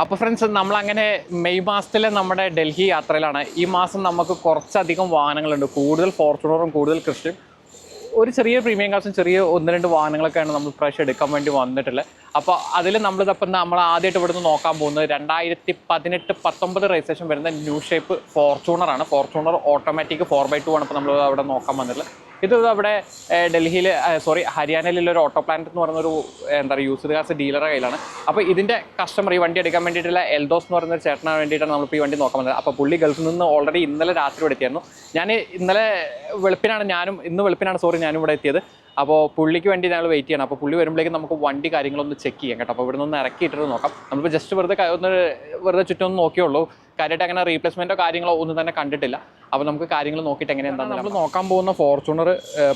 അപ്പോൾ ഫ്രണ്ട്സ് നമ്മളങ്ങനെ മെയ് മാസത്തിലെ നമ്മുടെ ഡൽഹി യാത്രയിലാണ്. ഈ മാസം നമുക്ക് കുറച്ചധികം വാഹനങ്ങളുണ്ട്. കൂടുതൽ ഫോർച്യൂണറും കൂടുതൽ കൃഷിയും ഒരു ചെറിയ പ്രീമിയം കാസും ചെറിയ ഒന്ന് രണ്ട് വാഹനങ്ങളൊക്കെയാണ് നമ്മൾ പ്രാവശ്യം എടുക്കാൻ വേണ്ടി വന്നിട്ടുള്ളത്. അപ്പോൾ അതിൽ നമ്മളിതപ്പം നമ്മൾ ആദ്യമായിട്ട് ഇവിടുന്ന് നോക്കാൻ പോകുന്നത് രണ്ടായിരത്തി പതിനെട്ട് പത്തൊമ്പത് രജിസ്ട്രേഷൻ വരുന്ന new shape ഫോർച്യൂണറാണ് Fortuner automatic four by two ആണ് ഇപ്പോൾ നമ്മൾ അവിടെ നോക്കാൻ വന്നിട്ടുള്ളത്. ഇത് അവിടെ ഡൽഹിയിൽ സോറി ഹരിയാനയിലുള്ള ഒരു ഓട്ടോ പ്ലാന്റ് എന്ന് പറയുന്ന ഒരു എന്താ പറയുക യൂസ്ഡ് കാസ് ഡീലറുടെ കയ്യിലാണ്. അപ്പോൾ ഇതിന്റെ കസ്റ്റമർ ഈ വണ്ടി എടുക്കാൻ വേണ്ടിയിട്ടുള്ള എൽദോസ് എന്ന് പറയുന്ന ഒരു ചേട്ടനാണ് വേണ്ടിയിട്ടാണ് നമ്മളിപ്പോൾ ഈ വണ്ടി നോക്കാൻ വന്നത്. അപ്പോൾ പുള്ളി ഗൾഫിൽ നിന്ന് ഓൾറെഡി ഇന്നലെ രാത്രി ഇവിടെ എത്തിയായിരുന്നു. ഞാൻ ഇന്നലെ വെളുപ്പിനാണ് ഞാനും ഇന്ന് വെളുപ്പിനാണ് സോറി ഞാനും ഇവിടെ എത്തിയത്. അപ്പോൾ പുള്ളിക്ക് വേണ്ടി ഞങ്ങൾ വെയിറ്റ് ചെയ്യണം. അപ്പോൾ പുള്ളി വരുമ്പോഴേക്കും നമുക്ക് വണ്ടി കാര്യങ്ങളൊന്ന് ചെക്ക് ചെയ്യാം കേട്ടോ. അപ്പോൾ ഇവിടെ നിന്ന് ഇറക്കിയിട്ടൊന്ന് നോക്കാം. നമ്മളിപ്പോൾ ജസ്റ്റ് വെറുതെ ഒന്ന് വെറുതെ ചുറ്റും ഒന്ന് നോക്കിയുള്ളൂ കാര്യമായിട്ട് അങ്ങനെ റീപ്ലേസ്മെന്റോ കാര്യങ്ങളോ ഒന്നും തന്നെ കണ്ടിട്ടില്ല. അപ്പോൾ നമുക്ക് കാര്യങ്ങൾ നോക്കിയിട്ട് എങ്ങനെ എന്താണ് നമ്മൾ നോക്കാൻ പോകുന്ന ഫോർച്യൂണർ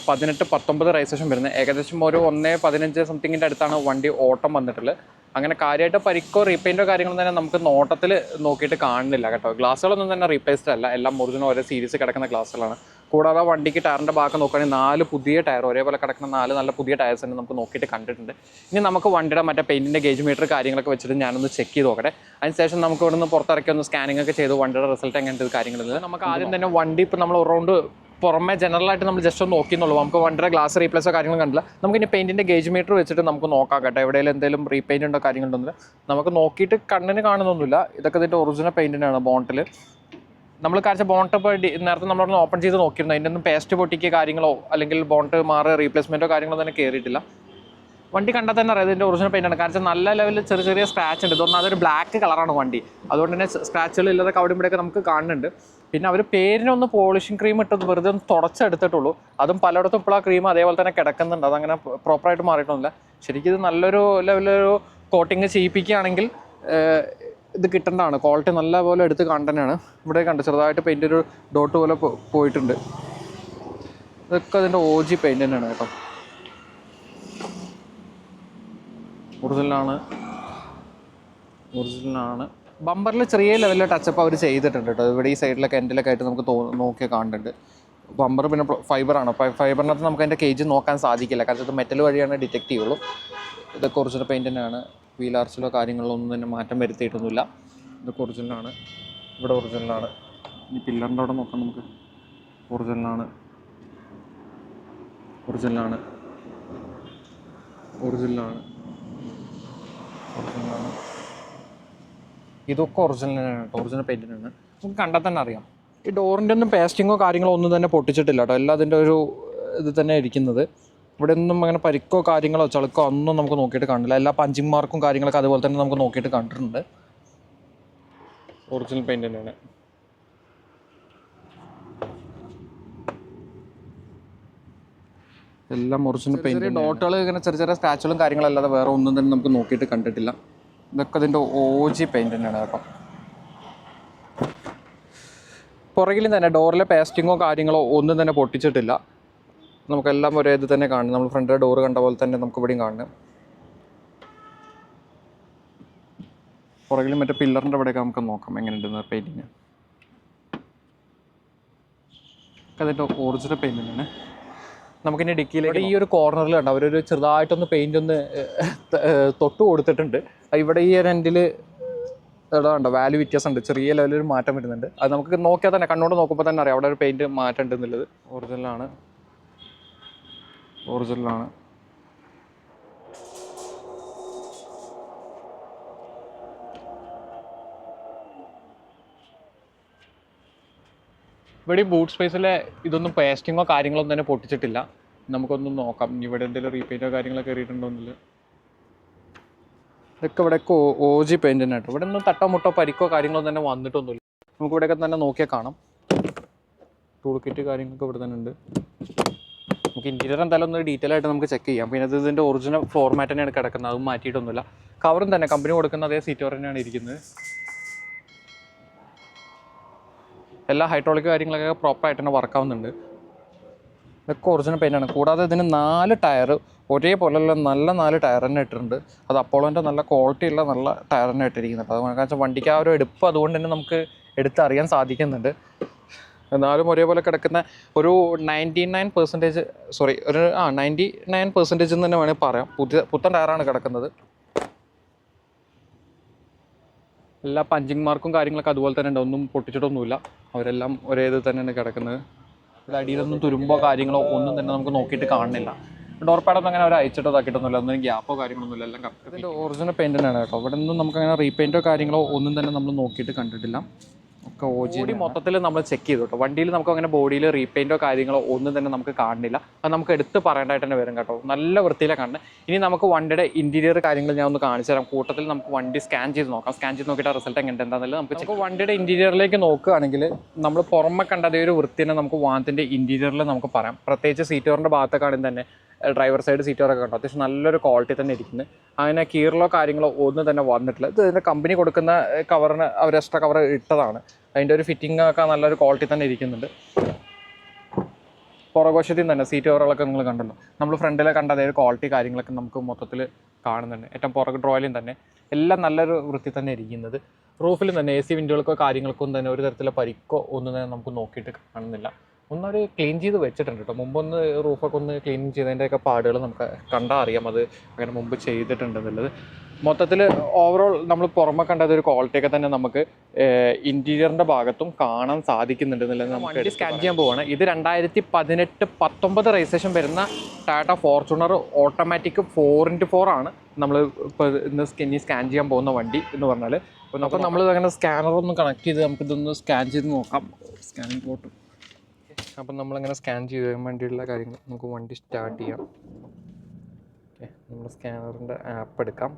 പതിനെട്ട് പത്തൊമ്പത് രജിസ്ട്രേഷൻ വരുന്നത്. ഏകദേശം ഒരു ഒന്ന് പതിനഞ്ച് സംതിങ്ങിന്റെ അടുത്താണ് വണ്ടി ഓട്ടം വന്നിട്ടുള്ളത്. അങ്ങനെ കാര്യമായിട്ട് പരിക്കോ റീപെയിന്റോ കാര്യങ്ങളൊന്നും തന്നെ നമുക്ക് നോട്ടത്തിൽ നോക്കിയിട്ട് കാണുന്നില്ല കേട്ടോ. ഗ്ലാസ്സുകളൊന്നും തന്നെ റീപ്ലേസ്ഡ് അല്ല. എല്ലാം ഒറിജിനൽ ഒരേ സീരീസ് കിടക്കുന്ന ഗ്ലാസ്സുകളാണ്. കൂടാതെ വണ്ടിക്ക് ടയറിന്റെ ഭാഗം നോക്കുകയാണെങ്കിൽ നാല് പുതിയ ടയർ ഒരേപോലെ കിടക്കുന്ന നാല് നല്ല പുതിയ ടയർസ് തന്നെ നമുക്ക് നോക്കിയിട്ട് കണ്ടിട്ടുണ്ട്. ഇനി നമുക്ക് വണ്ടിയുടെ മറ്റേ പെയിന്റിന്റെ ഗേജ് മീറ്റർ കാര്യങ്ങളൊക്കെ വെച്ചിട്ട് ഞാനൊന്ന് ചെക്ക് ചെയ്ത് നോക്കട്ടെ. അതിനുശേഷം നമുക്ക് ഇവിടുന്ന് പുറത്തിറക്കി ഒന്ന് സ്കാനിങ് ഒക്കെ ചെയ്ത് വണ്ടിയുടെ റിസൾട്ട് എങ്ങനത്തെ കാര്യങ്ങളുണ്ട് നമുക്ക് ആദ്യം തന്നെ വണ്ടി ഇപ്പോൾ നമ്മൾ റൗണ്ട് പുറമെ ജനറലായിട്ട് നമ്മൾ ജസ്റ്റ് ഒന്ന് നോക്കി എന്നുള്ളൂ നമുക്ക് വണ്ടിയുടെ ഗ്ലാസ് റീപ്ലേസോ കാര്യങ്ങളും കണ്ടില്ല നമുക്ക് ഇനി പെയിന്റിന്റെ ഗേജ് മീറ്റർ വെച്ചിട്ട് നമുക്ക് നോക്കാം കേട്ടോ. എവിടെയെങ്കിലും എന്തെങ്കിലും റീപെയിന്റ് ഉണ്ടോ കാര്യങ്ങളുണ്ടോ നമുക്ക് നോക്കിയിട്ട് കണ്ണിന് കാണുന്നൊന്നുമില്ല. ഇതൊക്കെ ഇതിന്റെ ഒറിജിനൽ പെയിന്റിനാണ് ബോണ്ടിൽ നമ്മൾ കാണിച്ച ബോണ്ട് ഇപ്പോൾ നേരത്തെ നമ്മളൊന്ന് ഓപ്പൺ ചെയ്ത് നോക്കിയിരുന്നു. അതിന്റെ ഒന്നും പേസ്റ്റ് പൊട്ടിക്കുക കാര്യങ്ങളോ അല്ലെങ്കിൽ ബോണ്ട് മാറി റീപ്ലേസ്മെന്റോ കാര്യങ്ങളോ തന്നെ കയറിയിട്ടില്ല വണ്ടി കണ്ടാൽ തന്നെ അറിയാം ഇതിന്റെ ഒറിജിനൽ പെയിന്റ് ആണ്. കാരണം നല്ല ലെവലിൽ ചെറിയ ചെറിയ സ്ക്രാച്ച് ഉണ്ട്. ഇതൊന്നും അതൊരു ബ്ലാക്ക് കളറാണ് വണ്ടി. അതുകൊണ്ട് തന്നെ സ്ക്രാച്ചുകൾ ഇല്ലാതെ അവിടെ നമുക്ക് കാണുന്നുണ്ട്. പിന്നെ അവർ പേരിനൊന്ന് പോളിഷിംഗ് ക്രീം ഇട്ടത് വെറുതെ ഒന്ന് തുടച്ചെടുത്തിട്ടുള്ളൂ. അതും പലയിടത്തും ഇപ്പോൾ ആ ക്രീം അതേപോലെ തന്നെ കിടക്കുന്നുണ്ട്. അതങ്ങനെ പ്രോപ്പറായിട്ട് മാറിയിട്ടൊന്നുമില്ല. ശരിക്കും ഇത് നല്ലൊരു ലെവലൊരു കോട്ടിങ് ചെയ്യിപ്പിക്കുകയാണെങ്കിൽ ഇത് കിട്ടേണ്ടതാണ്. ക്വാളിറ്റി നല്ല പോലെ എടുത്ത് കണ്ടനാണ് ഇവിടെ കണ്ട് ചെറുതായിട്ട് പെയിന്റ് ഒരു ഡോട്ട് പോലെ പോയിട്ടുണ്ട്. ഇതൊക്കെ അതിന്റെ ഓ ജി പെയിന്റ് തന്നെയാണ് കേട്ടോ. ഒറിജിനലാണ്. ഒറിജിനലാണ്. ബമ്പറിൽ ചെറിയ ലെവലിൽ ടച്ചപ്പ് അവർ ചെയ്തിട്ടുണ്ട് കേട്ടോ ഇവിടെ ഈ സൈഡിലൊക്കെ എൻഡിലൊക്കെ ആയിട്ട് നമുക്ക് നോക്കിയാൽ കാണുന്നുണ്ട്. ബമ്പർ പിന്നെ ഫൈബറാണ് ഫൈബറിനകത്ത് നമുക്ക് അതിന്റെ കേജ് നോക്കാൻ സാധിക്കില്ല. കാരണം ഇത് മെറ്റൽ വഴിയാണ് ഡിറ്റക്റ്റ് ചെയ്യുള്ളൂ. ഇതൊക്കെ ഒറിജിനൽ പെയിന്റ് തന്നെയാണ്. വീൽ ആർച്ചിലോ കാര്യങ്ങളിലോ ഒന്നും തന്നെ മാറ്റം വരുത്തിയിട്ടൊന്നുമില്ല. ഇതൊക്കെ ഒറിജിനലാണ്. ഇവിടെ ഒറിജിനലാണ്. ഈ പില്ലറിന്റെ അവിടെ നോക്കാം നമുക്ക്. ഒറിജിനലാണ്. ഒറിജിനലാണ്. ഒറിജിനലാണ്. ഒറിജിനലാണ് ഇതൊക്കെ ഒറിജിനലാണ് കേട്ടോ. ഒറിജിനൽ പെയിന്റിനാണ് നമുക്ക് കണ്ടാൽ തന്നെ അറിയാം. ഈ ഡോറിന്റെ ഒന്നും പേസ്റ്റിങ്ങോ കാര്യങ്ങളോ ഒന്നും തന്നെ പൊട്ടിച്ചിട്ടില്ല കേട്ടോ. എല്ലാം അതിന്റെ ഒരു ഇത് തന്നെ ഇരിക്കുന്നത്. ഇവിടെ ഒന്നും അങ്ങനെ പരിക്കോ കാര്യങ്ങളോ ചളുക്കോ ഒന്നും നമുക്ക് നോക്കിയിട്ട് കാണില്ല എല്ലാ പഞ്ചിങ് മാർക്കും കാര്യങ്ങളൊക്കെ അതുപോലെ തന്നെ നമുക്ക് നോക്കിയിട്ട് കണ്ടിട്ടുണ്ട്. ഒറിജിനൽ പെയിന്റ് തന്നെയാണ്. എല്ലാം ഒറിജിനൽ പെയിന്റ് ഡോട്ടുകൾ ഇങ്ങനെ ചെറിയ ചെറിയ സ്ക്രാച്ചുകളും കാര്യങ്ങളും അല്ലാതെ വേറെ ഒന്നും തന്നെ നമുക്ക് നോക്കിയിട്ട് കണ്ടിട്ടില്ല. ഇതൊക്കെ അതിന്റെ ഓജി പെയിന്റ് തന്നെയാണ് കേട്ടോ. പുറകിലും തന്നെ ഡോറിലെ പേസ്റ്റിങ്ങോ കാര്യങ്ങളോ ഒന്നും തന്നെ പൊട്ടിച്ചിട്ടില്ല. നമുക്കെല്ലാം ഒരേ ഇത് തന്നെ കാണും. നമ്മൾ ഫ്രണ്ടിലെ ഡോറ് കണ്ട പോലെ തന്നെ നമുക്ക് ഇവിടെയും കാണും. പുറകിലും മറ്റേ പില്ലറിന്റെ അവിടെയൊക്കെ നമുക്ക് നോക്കാം എങ്ങനെയുണ്ടെന്ന് പെയിന്റിങ് അതിന്റെ ഒറിജിനൽ പെയിന്റിങ്ങാണ് നമുക്കിനി ഡിക്കിയിലേക്ക് ഈ ഒരു കോർണറിൽ കണ്ട? അവരൊരു ചെറുതായിട്ടൊന്ന് പെയിന്റ് ഒന്ന് തൊട്ട് കൊടുത്തിട്ടുണ്ട്. ഇവിടെ ഈ ഒരു എൻഡിൽ കണ്ടോ വാല്യൂ വ്യത്യാസം ഉണ്ട് ചെറിയ ലെവലിൽ ഒരു മാറ്റം വരുന്നുണ്ട്. അത് നമുക്ക് നോക്കിയാൽ തന്നെ കണ്ണോട് നോക്കുമ്പോൾ തന്നെ അറിയാം. അവിടെ ഒരു പെയിന്റ് മാറ്റം ഉണ്ട് എന്നുള്ളത് ഒറിജിനലാണ് ഒറിജിനലാണ് ഇവിടെ ബൂട്ട് സ്പേസിൽ ഇതൊന്നും പേസ്റ്റിങ്ങോ കാര്യങ്ങളോ ഒന്നും തന്നെ പൊട്ടിച്ചിട്ടില്ല. നമുക്കൊന്നും നോക്കാം. ഇവിടെ എന്തെങ്കിലും റീപെയിന്റോ കാര്യങ്ങളോ കയറിയിട്ടുണ്ടോ എന്നുള്ളത്. ഇതൊക്കെ ഇവിടെ ഓ ജി പെയിന്റ് തന്നെ കേട്ടോ. ഇവിടെ ഒന്നും തട്ടോ മുട്ടോ പരിക്കോ കാര്യങ്ങളോ തന്നെ വന്നിട്ടൊന്നുമില്ല. നമുക്ക് ഇവിടെയൊക്കെ തന്നെ നോക്കിയാൽ കാണാം. ടൂൾ കിറ്റ് കാര്യങ്ങളൊക്കെ ഇവിടെ തന്നെ ഉണ്ട്. നമുക്ക് ഇന്റീരിയർ എന്തായാലും ഒന്ന് ഡീറ്റെയിൽ ആയിട്ട് നമുക്ക് ചെക്ക് ചെയ്യാം. പിന്നെ ഇത് ഇതിന്റെ ഒറിജിനൽ ഫോർമാറ്റ് തന്നെയാണ് കിടക്കുന്നത്. അതും മാറ്റിയിട്ടൊന്നുമില്ല. കവറും തന്നെ. കമ്പനി കൊടുക്കുന്ന അതേ സീറ്റ് തന്നെയാണ് ഇരിക്കുന്നത്. എല്ലാ ഹൈഡ്രോളിക് കാര്യങ്ങളൊക്കെ പ്രോപ്പറായിട്ട് തന്നെ വർക്ക് ആവുന്നുണ്ട്. ഇതൊക്കെ ഒറിജിനൽ പെയിന്റാണ് കൂടാതെ ഇതിന് നാല് ടയർ ഒരേപോലെയുള്ള നല്ല നാല് ടയർ തന്നെ ഇട്ടിട്ടുണ്ട്. അത് അപ്പോളോന്റെ നല്ല ക്വാളിറ്റി ഉള്ള നല്ല ടയർ തന്നെ ഇട്ടിരിക്കുന്നുണ്ട് അത് കാരണം വണ്ടിക്ക് ആ ഒരു എടുപ്പ് അതുകൊണ്ട് തന്നെ നമുക്ക് എടുത്തറിയാൻ സാധിക്കുന്നുണ്ട്. എന്നാലും ഒരേപോലെ കിടക്കുന്ന ഒരു നയന്റി നയൻ പെർസെന്റേജ് സോറി ഒരു ആ നയന്റി നയൻ പെർസെന്റേജ് എന്ന് തന്നെ വേണമെങ്കിൽ പറയാം. പുതിയ പുത്തൻ ടയറാണ് കിടക്കുന്നത്. എല്ലാ പഞ്ചിങ് മാർക്കും കാര്യങ്ങളൊക്കെ അതുപോലെ തന്നെ ഉണ്ട്. ഒന്നും പൊട്ടിച്ചിട്ടൊന്നുമില്ല. അവരെല്ലാം ഒരേ ഇത് തന്നെയാണ് കിടക്കുന്നത്. ഇവിടെ അടിയിലൊന്നും തുരുമ്പോ കാര്യങ്ങളോ ഒന്നും തന്നെ നമുക്ക് നോക്കിയിട്ട് കാണുന്നില്ല. ഡോർ പാഡൊന്നും അങ്ങനെ അവർ അയച്ചിട്ടോ ഇതാക്കിയിട്ടൊന്നുമില്ല ഒന്നും ഗ്യാപ്പോ കാര്യങ്ങളൊന്നുമില്ല. എല്ലാം കറക്റ്റ് ഇതിന്റെ ഒറിജിനൽ പെയിന്റ് തന്നെയാണ് കേട്ടോ. ഇവിടെ നിന്നും നമുക്ക് അങ്ങനെ റീപെയിന്റോ കാര്യങ്ങളോ ഒന്നും തന്നെ നമ്മൾ നോക്കിയിട്ട് കണ്ടിട്ടില്ല. ബോഡി മൊത്തത്തിൽ നമ്മൾ ചെക്ക് ചെയ്തു കേട്ടോ വണ്ടിയിൽ നമുക്ക് അങ്ങനെ ബോഡിയിൽ റീപെയിന്റോ കാര്യങ്ങളോ ഒന്നും തന്നെ നമുക്ക് കാണുന്നില്ല അത് നമുക്ക് എടുത്ത് പറയേണ്ടതായിട്ട് തന്നെ വരും കേട്ടോ. നല്ല വൃത്തിയിലാണ് കാണുന്നത് ഇനി നമുക്ക് വണ്ടിയുടെ ഇന്റീരിയർ കാര്യങ്ങൾ ഞാൻ ഒന്ന് കാണിച്ചു തരാം. കൂട്ടത്തിൽ നമുക്ക് വണ്ടി സ്കാൻ ചെയ്ത് നോക്കാം. സ്കാൻ ചെയ്ത് നോക്കിയിട്ട് റിസൾട്ട് എങ്ങനെ എന്താണെന്നുള്ളത് നമുക്ക് നമുക്ക് വണ്ടിയുടെ ഇന്റീരിയറിലേക്ക് നോക്കുകയാണെങ്കിൽ നമ്മൾ പുറമെ കണ്ട അതേ ഒരു തന്നെ നമുക്ക് വാഹനത്തിന്റെ ഇന്റീരിയറിൽ നമുക്ക് പറയാം. പ്രത്യേകിച്ച് സീറ്റോറിന്റെ ഭാഗത്തൊക്കെയാണെങ്കിൽ തന്നെ ഡ്രൈവർ സൈഡ് സീറ്റോറൊക്കെ കണ്ടോ. അത്യാവശ്യം നല്ലൊരു ക്വാളിറ്റി തന്നെ ഇരിക്കുന്നത് അങ്ങനെ കീറിലോ കാര്യങ്ങളോ ഒന്നും തന്നെ വന്നിട്ടില്ല. ഇത് ഇതിന്റെ കമ്പനി കൊടുക്കുന്ന കവറിന് അവർ എക്സ്ട്രാ കവർ ഇട്ടതാണ്. അതിന്റെ ഒരു ഫിറ്റിംഗ് ഒക്കെ നല്ലൊരു ക്വാളിറ്റി തന്നെ ഇരിക്കുന്നുണ്ട്. പുറകോശത്തിൽ തന്നെ സീറ്റ് കവറുകളൊക്കെ നിങ്ങൾ കണ്ടല്ലോ. നമ്മൾ ഫ്രണ്ടിലെ കണ്ട അതേ ക്വാളിറ്റി കാര്യങ്ങളൊക്കെ നമുക്ക് മൊത്തത്തിൽ കാണുന്നുണ്ട്. ഏറ്റവും പുറകെ ഡ്രോയിലും തന്നെ എല്ലാം നല്ലൊരു വൃത്തി തന്നെ ഇരിക്കുന്നത്. റൂഫിലും തന്നെ എ സി വിൻഡോകൾക്കോ കാര്യങ്ങൾക്കും തന്നെ ഒരു തരത്തിലുള്ള പരിക്കോ ഒന്നും തന്നെ നമുക്ക് നോക്കിയിട്ട് കാണുന്നില്ല. ഒന്നൊരു ക്ലീൻ ചെയ്ത് വെച്ചിട്ടുണ്ട് കേട്ടോ മുമ്പൊന്ന് റൂഫൊക്കെ ഒന്ന് ക്ലീൻ ചെയ്തതിന്റെയൊക്കെ പാടുകൾ നമുക്ക് കണ്ടാൽ അറിയാം അത് അങ്ങനെ മുമ്പ് ചെയ്തിട്ടുണ്ടെന്നുള്ളത് മൊത്തത്തിൽ ഓവറോൾ നമ്മൾ പുറമെ കണ്ടത് ഒരു ക്വാളിറ്റിയൊക്കെ തന്നെ നമുക്ക് ഇന്റീരിയറിന്റെ ഭാഗത്തും കാണാൻ സാധിക്കുന്നുണ്ട് എന്നുള്ളത് നമുക്ക് സ്കാൻ ചെയ്യാൻ പോവാണ്. ഇത് രണ്ടായിരത്തി പതിനെട്ട് പത്തൊമ്പത് രജിസ്ട്രേഷൻ വരുന്ന Tata Fortuner automatic four into four ആണ്. നമ്മൾ ഇപ്പോൾ ഇന്ന് സ്കിന്നി സ്കാൻ ചെയ്യാൻ പോകുന്ന വണ്ടി എന്ന് പറഞ്ഞാൽ അപ്പോൾ അപ്പോൾ നമ്മൾ അങ്ങനെ സ്കാനർ ഒന്ന് കണക്ട് ചെയ്ത് നമുക്കിതൊന്ന് സ്കാൻ ചെയ്ത് നോക്കാം. സ്കാനിങ് പോട്ട് അപ്പം നമ്മളങ്ങനെ സ്കാൻ ചെയ്ത് വേണ്ടിയുള്ള കാര്യങ്ങൾ നമുക്ക് വണ്ടി സ്റ്റാർട്ട് ചെയ്യാം. ഓക്കെ നമ്മൾ സ്കാനറിന്റെ ആപ്പ് എടുക്കാം.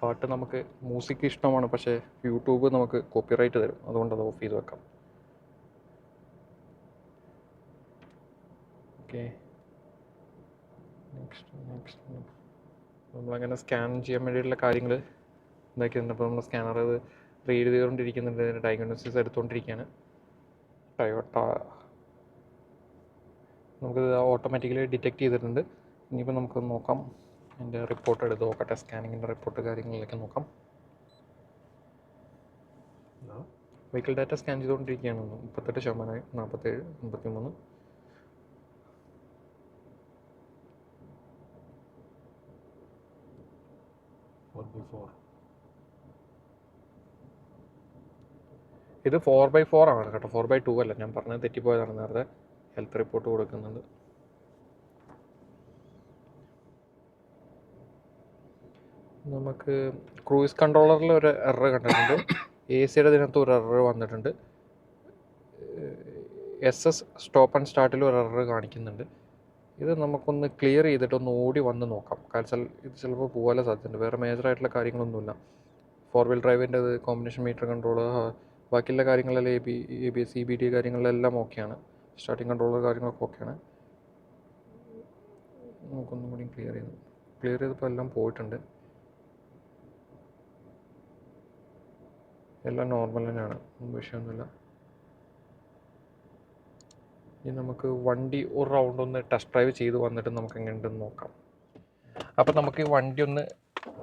പാട്ട് നമുക്ക് മ്യൂസിക് ഇഷ്ടമാണ് പക്ഷേ യൂട്യൂബ് നമുക്ക് കോപ്പിറൈറ്റ് തരും. അതുകൊണ്ട് അത് ഓഫ് ചെയ്ത് വെക്കാം. ഓക്കെ നെക്സ്റ്റ് നെക്സ്റ്റ് നമ്മളങ്ങനെ സ്കാൻ ചെയ്യാൻ വേണ്ടിയിട്ടുള്ള കാര്യങ്ങൾ ഇതാക്കിയിട്ടുണ്ട് അപ്പോൾ നമ്മൾ സ്കാനർ അത് റീഡ് ചെയ്തുകൊണ്ടിരിക്കുന്നുണ്ട് ഡയഗ്നോസിസ് എടുത്തുകൊണ്ടിരിക്കുകയാണ്. ടയോട്ട നമുക്കിത് ഓട്ടോമാറ്റിക്കലി ഡിറ്റക്ട് ചെയ്തിട്ടുണ്ട്. ഇനിയിപ്പോൾ നമുക്ക് നോക്കാം. അതിന്റെ റിപ്പോർട്ട് എടുത്ത് നോക്കട്ടെ. സ്കാനിങ്ങിന്റെ റിപ്പോർട്ട് കാര്യങ്ങളിലൊക്കെ നോക്കാം. വെഹിക്കിൾ ഡാറ്റ സ്കാൻ ചെയ്തുകൊണ്ടിരിക്കുകയാണ്. മുപ്പത്തെട്ട് ശതമാനമായി നാൽപ്പത്തേഴ് അമ്പത്തി മൂന്ന് ഇത് ഫോർ ബൈ ഫോർ ആണ് കേട്ടോ. ഫോർ ബൈ ടു അല്ല. ഞാൻ പറഞ്ഞത് തെറ്റിപ്പോയതാണ്. നേരത്തെ ഹെൽത്ത് റിപ്പോർട്ട് കൊടുക്കുന്നത്. നമുക്ക് ക്രൂയിസ് കൺട്രോളറിൽ ഒരു എറർ കണ്ടിട്ടുണ്ട്. എ സിയുടെ ഇതിനകത്ത് ഒരു എറർ വന്നിട്ടുണ്ട്. എസ് എസ് സ്റ്റോപ്പ് ആൻഡ് സ്റ്റാർട്ടിൽ ഒരു എറർ കാണിക്കുന്നുണ്ട്. ഇത് നമുക്കൊന്ന് ക്ലിയർ ചെയ്തിട്ട് ഒന്ന് ഓടി വന്ന് നോക്കാം. കാരണം ഇത് ചിലപ്പോൾ പോകാനുള്ള സാധ്യതയുണ്ട്. വേറെ മേജറായിട്ടുള്ള കാര്യങ്ങളൊന്നുമില്ല. ഫോർ വീൽ ഡ്രൈവിന്റെ കോമ്പിനേഷൻ മീറ്റർ കൺട്രോൾ ബാക്കിയുള്ള കാര്യങ്ങളെല്ലാം A B A B C B D കാര്യങ്ങളെല്ലാം ഓക്കെയാണ്. സ്റ്റാർട്ടിങ് കൺട്രോളർ കാര്യങ്ങളൊക്കെ ഓക്കെയാണ്. നമുക്കൊന്നും കൂടി ക്ലിയർ ചെയ്തു ക്ലിയർ ചെയ്തപ്പോൾ എല്ലാം പോയിട്ടുണ്ട്. എല്ലാം നോർമൽ തന്നെയാണ്. വിഷയമൊന്നുമില്ല. ഇനി നമുക്ക് വണ്ടി ഒരു റൗണ്ട് ഒന്ന് ടെസ്റ്റ് ഡ്രൈവ് ചെയ്ത് വന്നിട്ട് നമുക്ക് എങ്ങനെയുണ്ടെന്ന് നോക്കാം. അപ്പോൾ നമുക്ക് ഈ വണ്ടി ഒന്ന്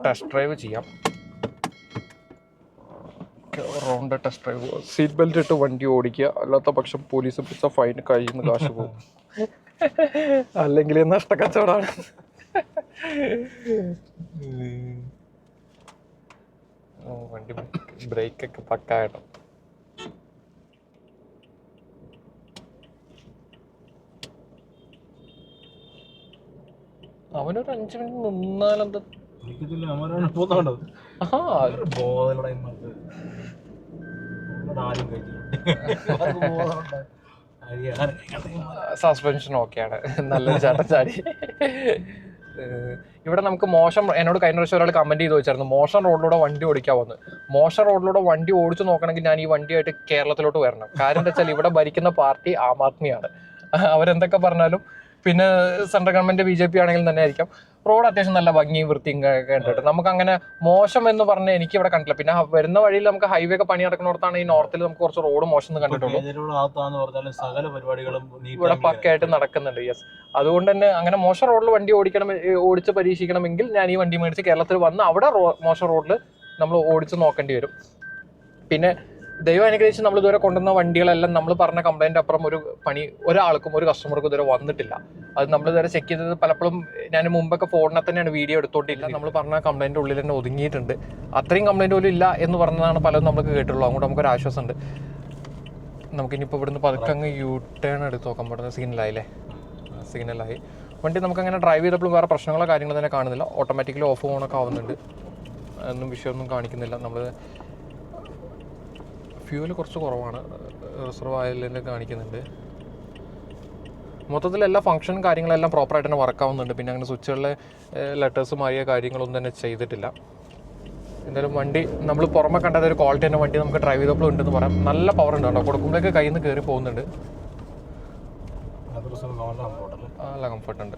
ടെസ്റ്റ് ഡ്രൈവ് ചെയ്യാം. Round test drive seat belt ഇട്ട് വണ്ടി ഓടിക്കുക. അല്ലാത്ത പക്ഷം പോലീസ് പിടിച്ച ഫൈൻ കയ്യിൽ നിന്ന് കാശ് പോകും. അല്ലെങ്കിൽ നഷ്ടക്കച്ചവടമാണ്. ഓ വണ്ടി ബ്രേക്കൊക്കെ പക്കായിട്ടോ അവനൊരു അഞ്ചു മിനിറ്റ് നിന്നാലെന്താ? അവനാണ് അവരാണ് സസ്പെൻഷൻ ഓക്കെയാണ് നല്ല ചാടി. ഇവിടെ നമുക്ക് മോശം എന്നോട് കഴിഞ്ഞ പ്രാവശ്യം ഒരാൾ കമന്റ് ചെയ്ത് വെച്ചായിരുന്നു. മോശം റോഡിലൂടെ വണ്ടി ഓടിക്കാവുന്നു മോശം റോഡിലൂടെ വണ്ടി ഓടിച്ചു നോക്കണമെങ്കിൽ ഞാൻ ഈ വണ്ടിയായിട്ട് കേരളത്തിലോട്ട് വരണം. കാര്യം എന്താ വെച്ചാൽ ഇവിടെ ഭരിക്കുന്ന പാർട്ടി ആം ആദ്മിയാണ്. അവരെന്തൊക്കെ പറഞ്ഞാലും പിന്നെ central government B J P ആണെങ്കിലും തന്നെ ആയിരിക്കാം. റോഡ് അത്യാവശ്യം നല്ല ഭംഗിയും വൃത്തിയും കണ്ടിട്ട് നമുക്ക് അങ്ങനെ മോശം എന്ന് പറഞ്ഞ എനിക്ക് ഇവിടെ കണ്ടില്ല പിന്നെ വരുന്ന വഴിയിൽ നമുക്ക് ഹൈവേ ഒക്കെ പണി നടക്കുന്നിടത്താണ് ഈ നോർത്തിൽ നമുക്ക് കുറച്ച് റോഡ് മോശം എന്ന് കണ്ടിട്ടുള്ളൂ. സകല പരിപാടികളും ഇവിടെ പക്കയായിട്ട് നടക്കുന്നുണ്ട് യെസ് അതുകൊണ്ട് തന്നെ അങ്ങനെ മോശം റോഡിൽ വണ്ടി ഓടിക്കണം ഓടിച്ച് പരീക്ഷിക്കണമെങ്കിൽ ഞാൻ ഈ വണ്ടി മേടിച്ച് കേരളത്തിൽ വന്ന് അവിടെ മോശം റോഡിൽ നമ്മൾ ഓടിച്ച് നോക്കേണ്ടി വരും. പിന്നെ ദൈവം അനുഗ്രഹിച്ച് നമ്മൾ ഇതുവരെ കൊണ്ടുവന്ന വണ്ടികളെല്ലാം നമ്മൾ പറഞ്ഞ കംപ്ലൈന്റ് അപ്പുറം ഒരു പണി ഒരാൾക്കും ഒരു കസ്റ്റമർക്കും ഇതുവരെ വന്നിട്ടില്ല. അത് നമ്മൾ ഇതുവരെ ചെക്ക് ചെയ്തത് പലപ്പോഴും ഞാൻ മുമ്പൊക്കെ ഫോണിനെ തന്നെയാണ് വീഡിയോ എടുത്തോണ്ടില്ല നമ്മൾ പറഞ്ഞ കംപ്ലൈന്റ് ഉള്ളിൽ തന്നെ ഒതുങ്ങിയിട്ടുണ്ട്. അത്രയും കംപ്ലൈന്റ് പോലും ഇല്ല എന്ന് പറഞ്ഞതാണ് പലതും നമുക്ക് കേട്ടുള്ളൂ അതുകൊണ്ട് നമുക്കൊരു ആശ്വാസമുണ്ട്. നമുക്കിനിപ്പോൾ ഇവിടുന്ന് പതുക്കെ അങ്ങ് യൂ ടേൺ എടുത്ത് നോക്കാൻ പറ്റുന്ന സിഗ്നലായില്ലേ സിഗ്നലായി വണ്ടി നമുക്ക് അങ്ങനെ ഡ്രൈവ് ചെയ്തപ്പോഴും വേറെ പ്രശ്നങ്ങളോ കാര്യങ്ങളോ തന്നെ കാണുന്നില്ല. ഓട്ടോമാറ്റിക്കലി ഓഫ് ഓണൊക്കെ ആവുന്നുണ്ട്. ഒന്നും വിഷയമൊന്നും കാണിക്കുന്നില്ല. നമ്മൾ ഫ്യൂൽ കുറച്ച് കുറവാണ്. റിസർവ് ആയതിന്റെ കാണിക്കുന്നുണ്ട്. മൊത്തത്തിൽ എല്ലാ ഫംഗ്ഷനും കാര്യങ്ങളെല്ലാം പ്രോപ്പറായിട്ട് തന്നെ വർക്കാവുന്നുണ്ട് പിന്നെ അങ്ങനെ സ്വിച്ചുകളിലെ ലെറ്റേഴ്സ് മാറിയ കാര്യങ്ങളൊന്നും തന്നെ ചെയ്തിട്ടില്ല. എന്തായാലും വണ്ടി നമ്മൾ പുറമെ കണ്ടത് ഒരു ക്വാളിറ്റി തന്നെ വണ്ടി നമുക്ക് ഡ്രൈവ് ചെയ്തപ്പോൾ ഉണ്ടെന്ന് പറയാം. നല്ല പവർ ഉണ്ട് കേട്ടോ. കൊടുക്കുമ്പോഴേക്ക് കയ്യിൽ നിന്ന് കയറി പോകുന്നുണ്ട് നല്ല കംഫർട്ട് ഉണ്ട്.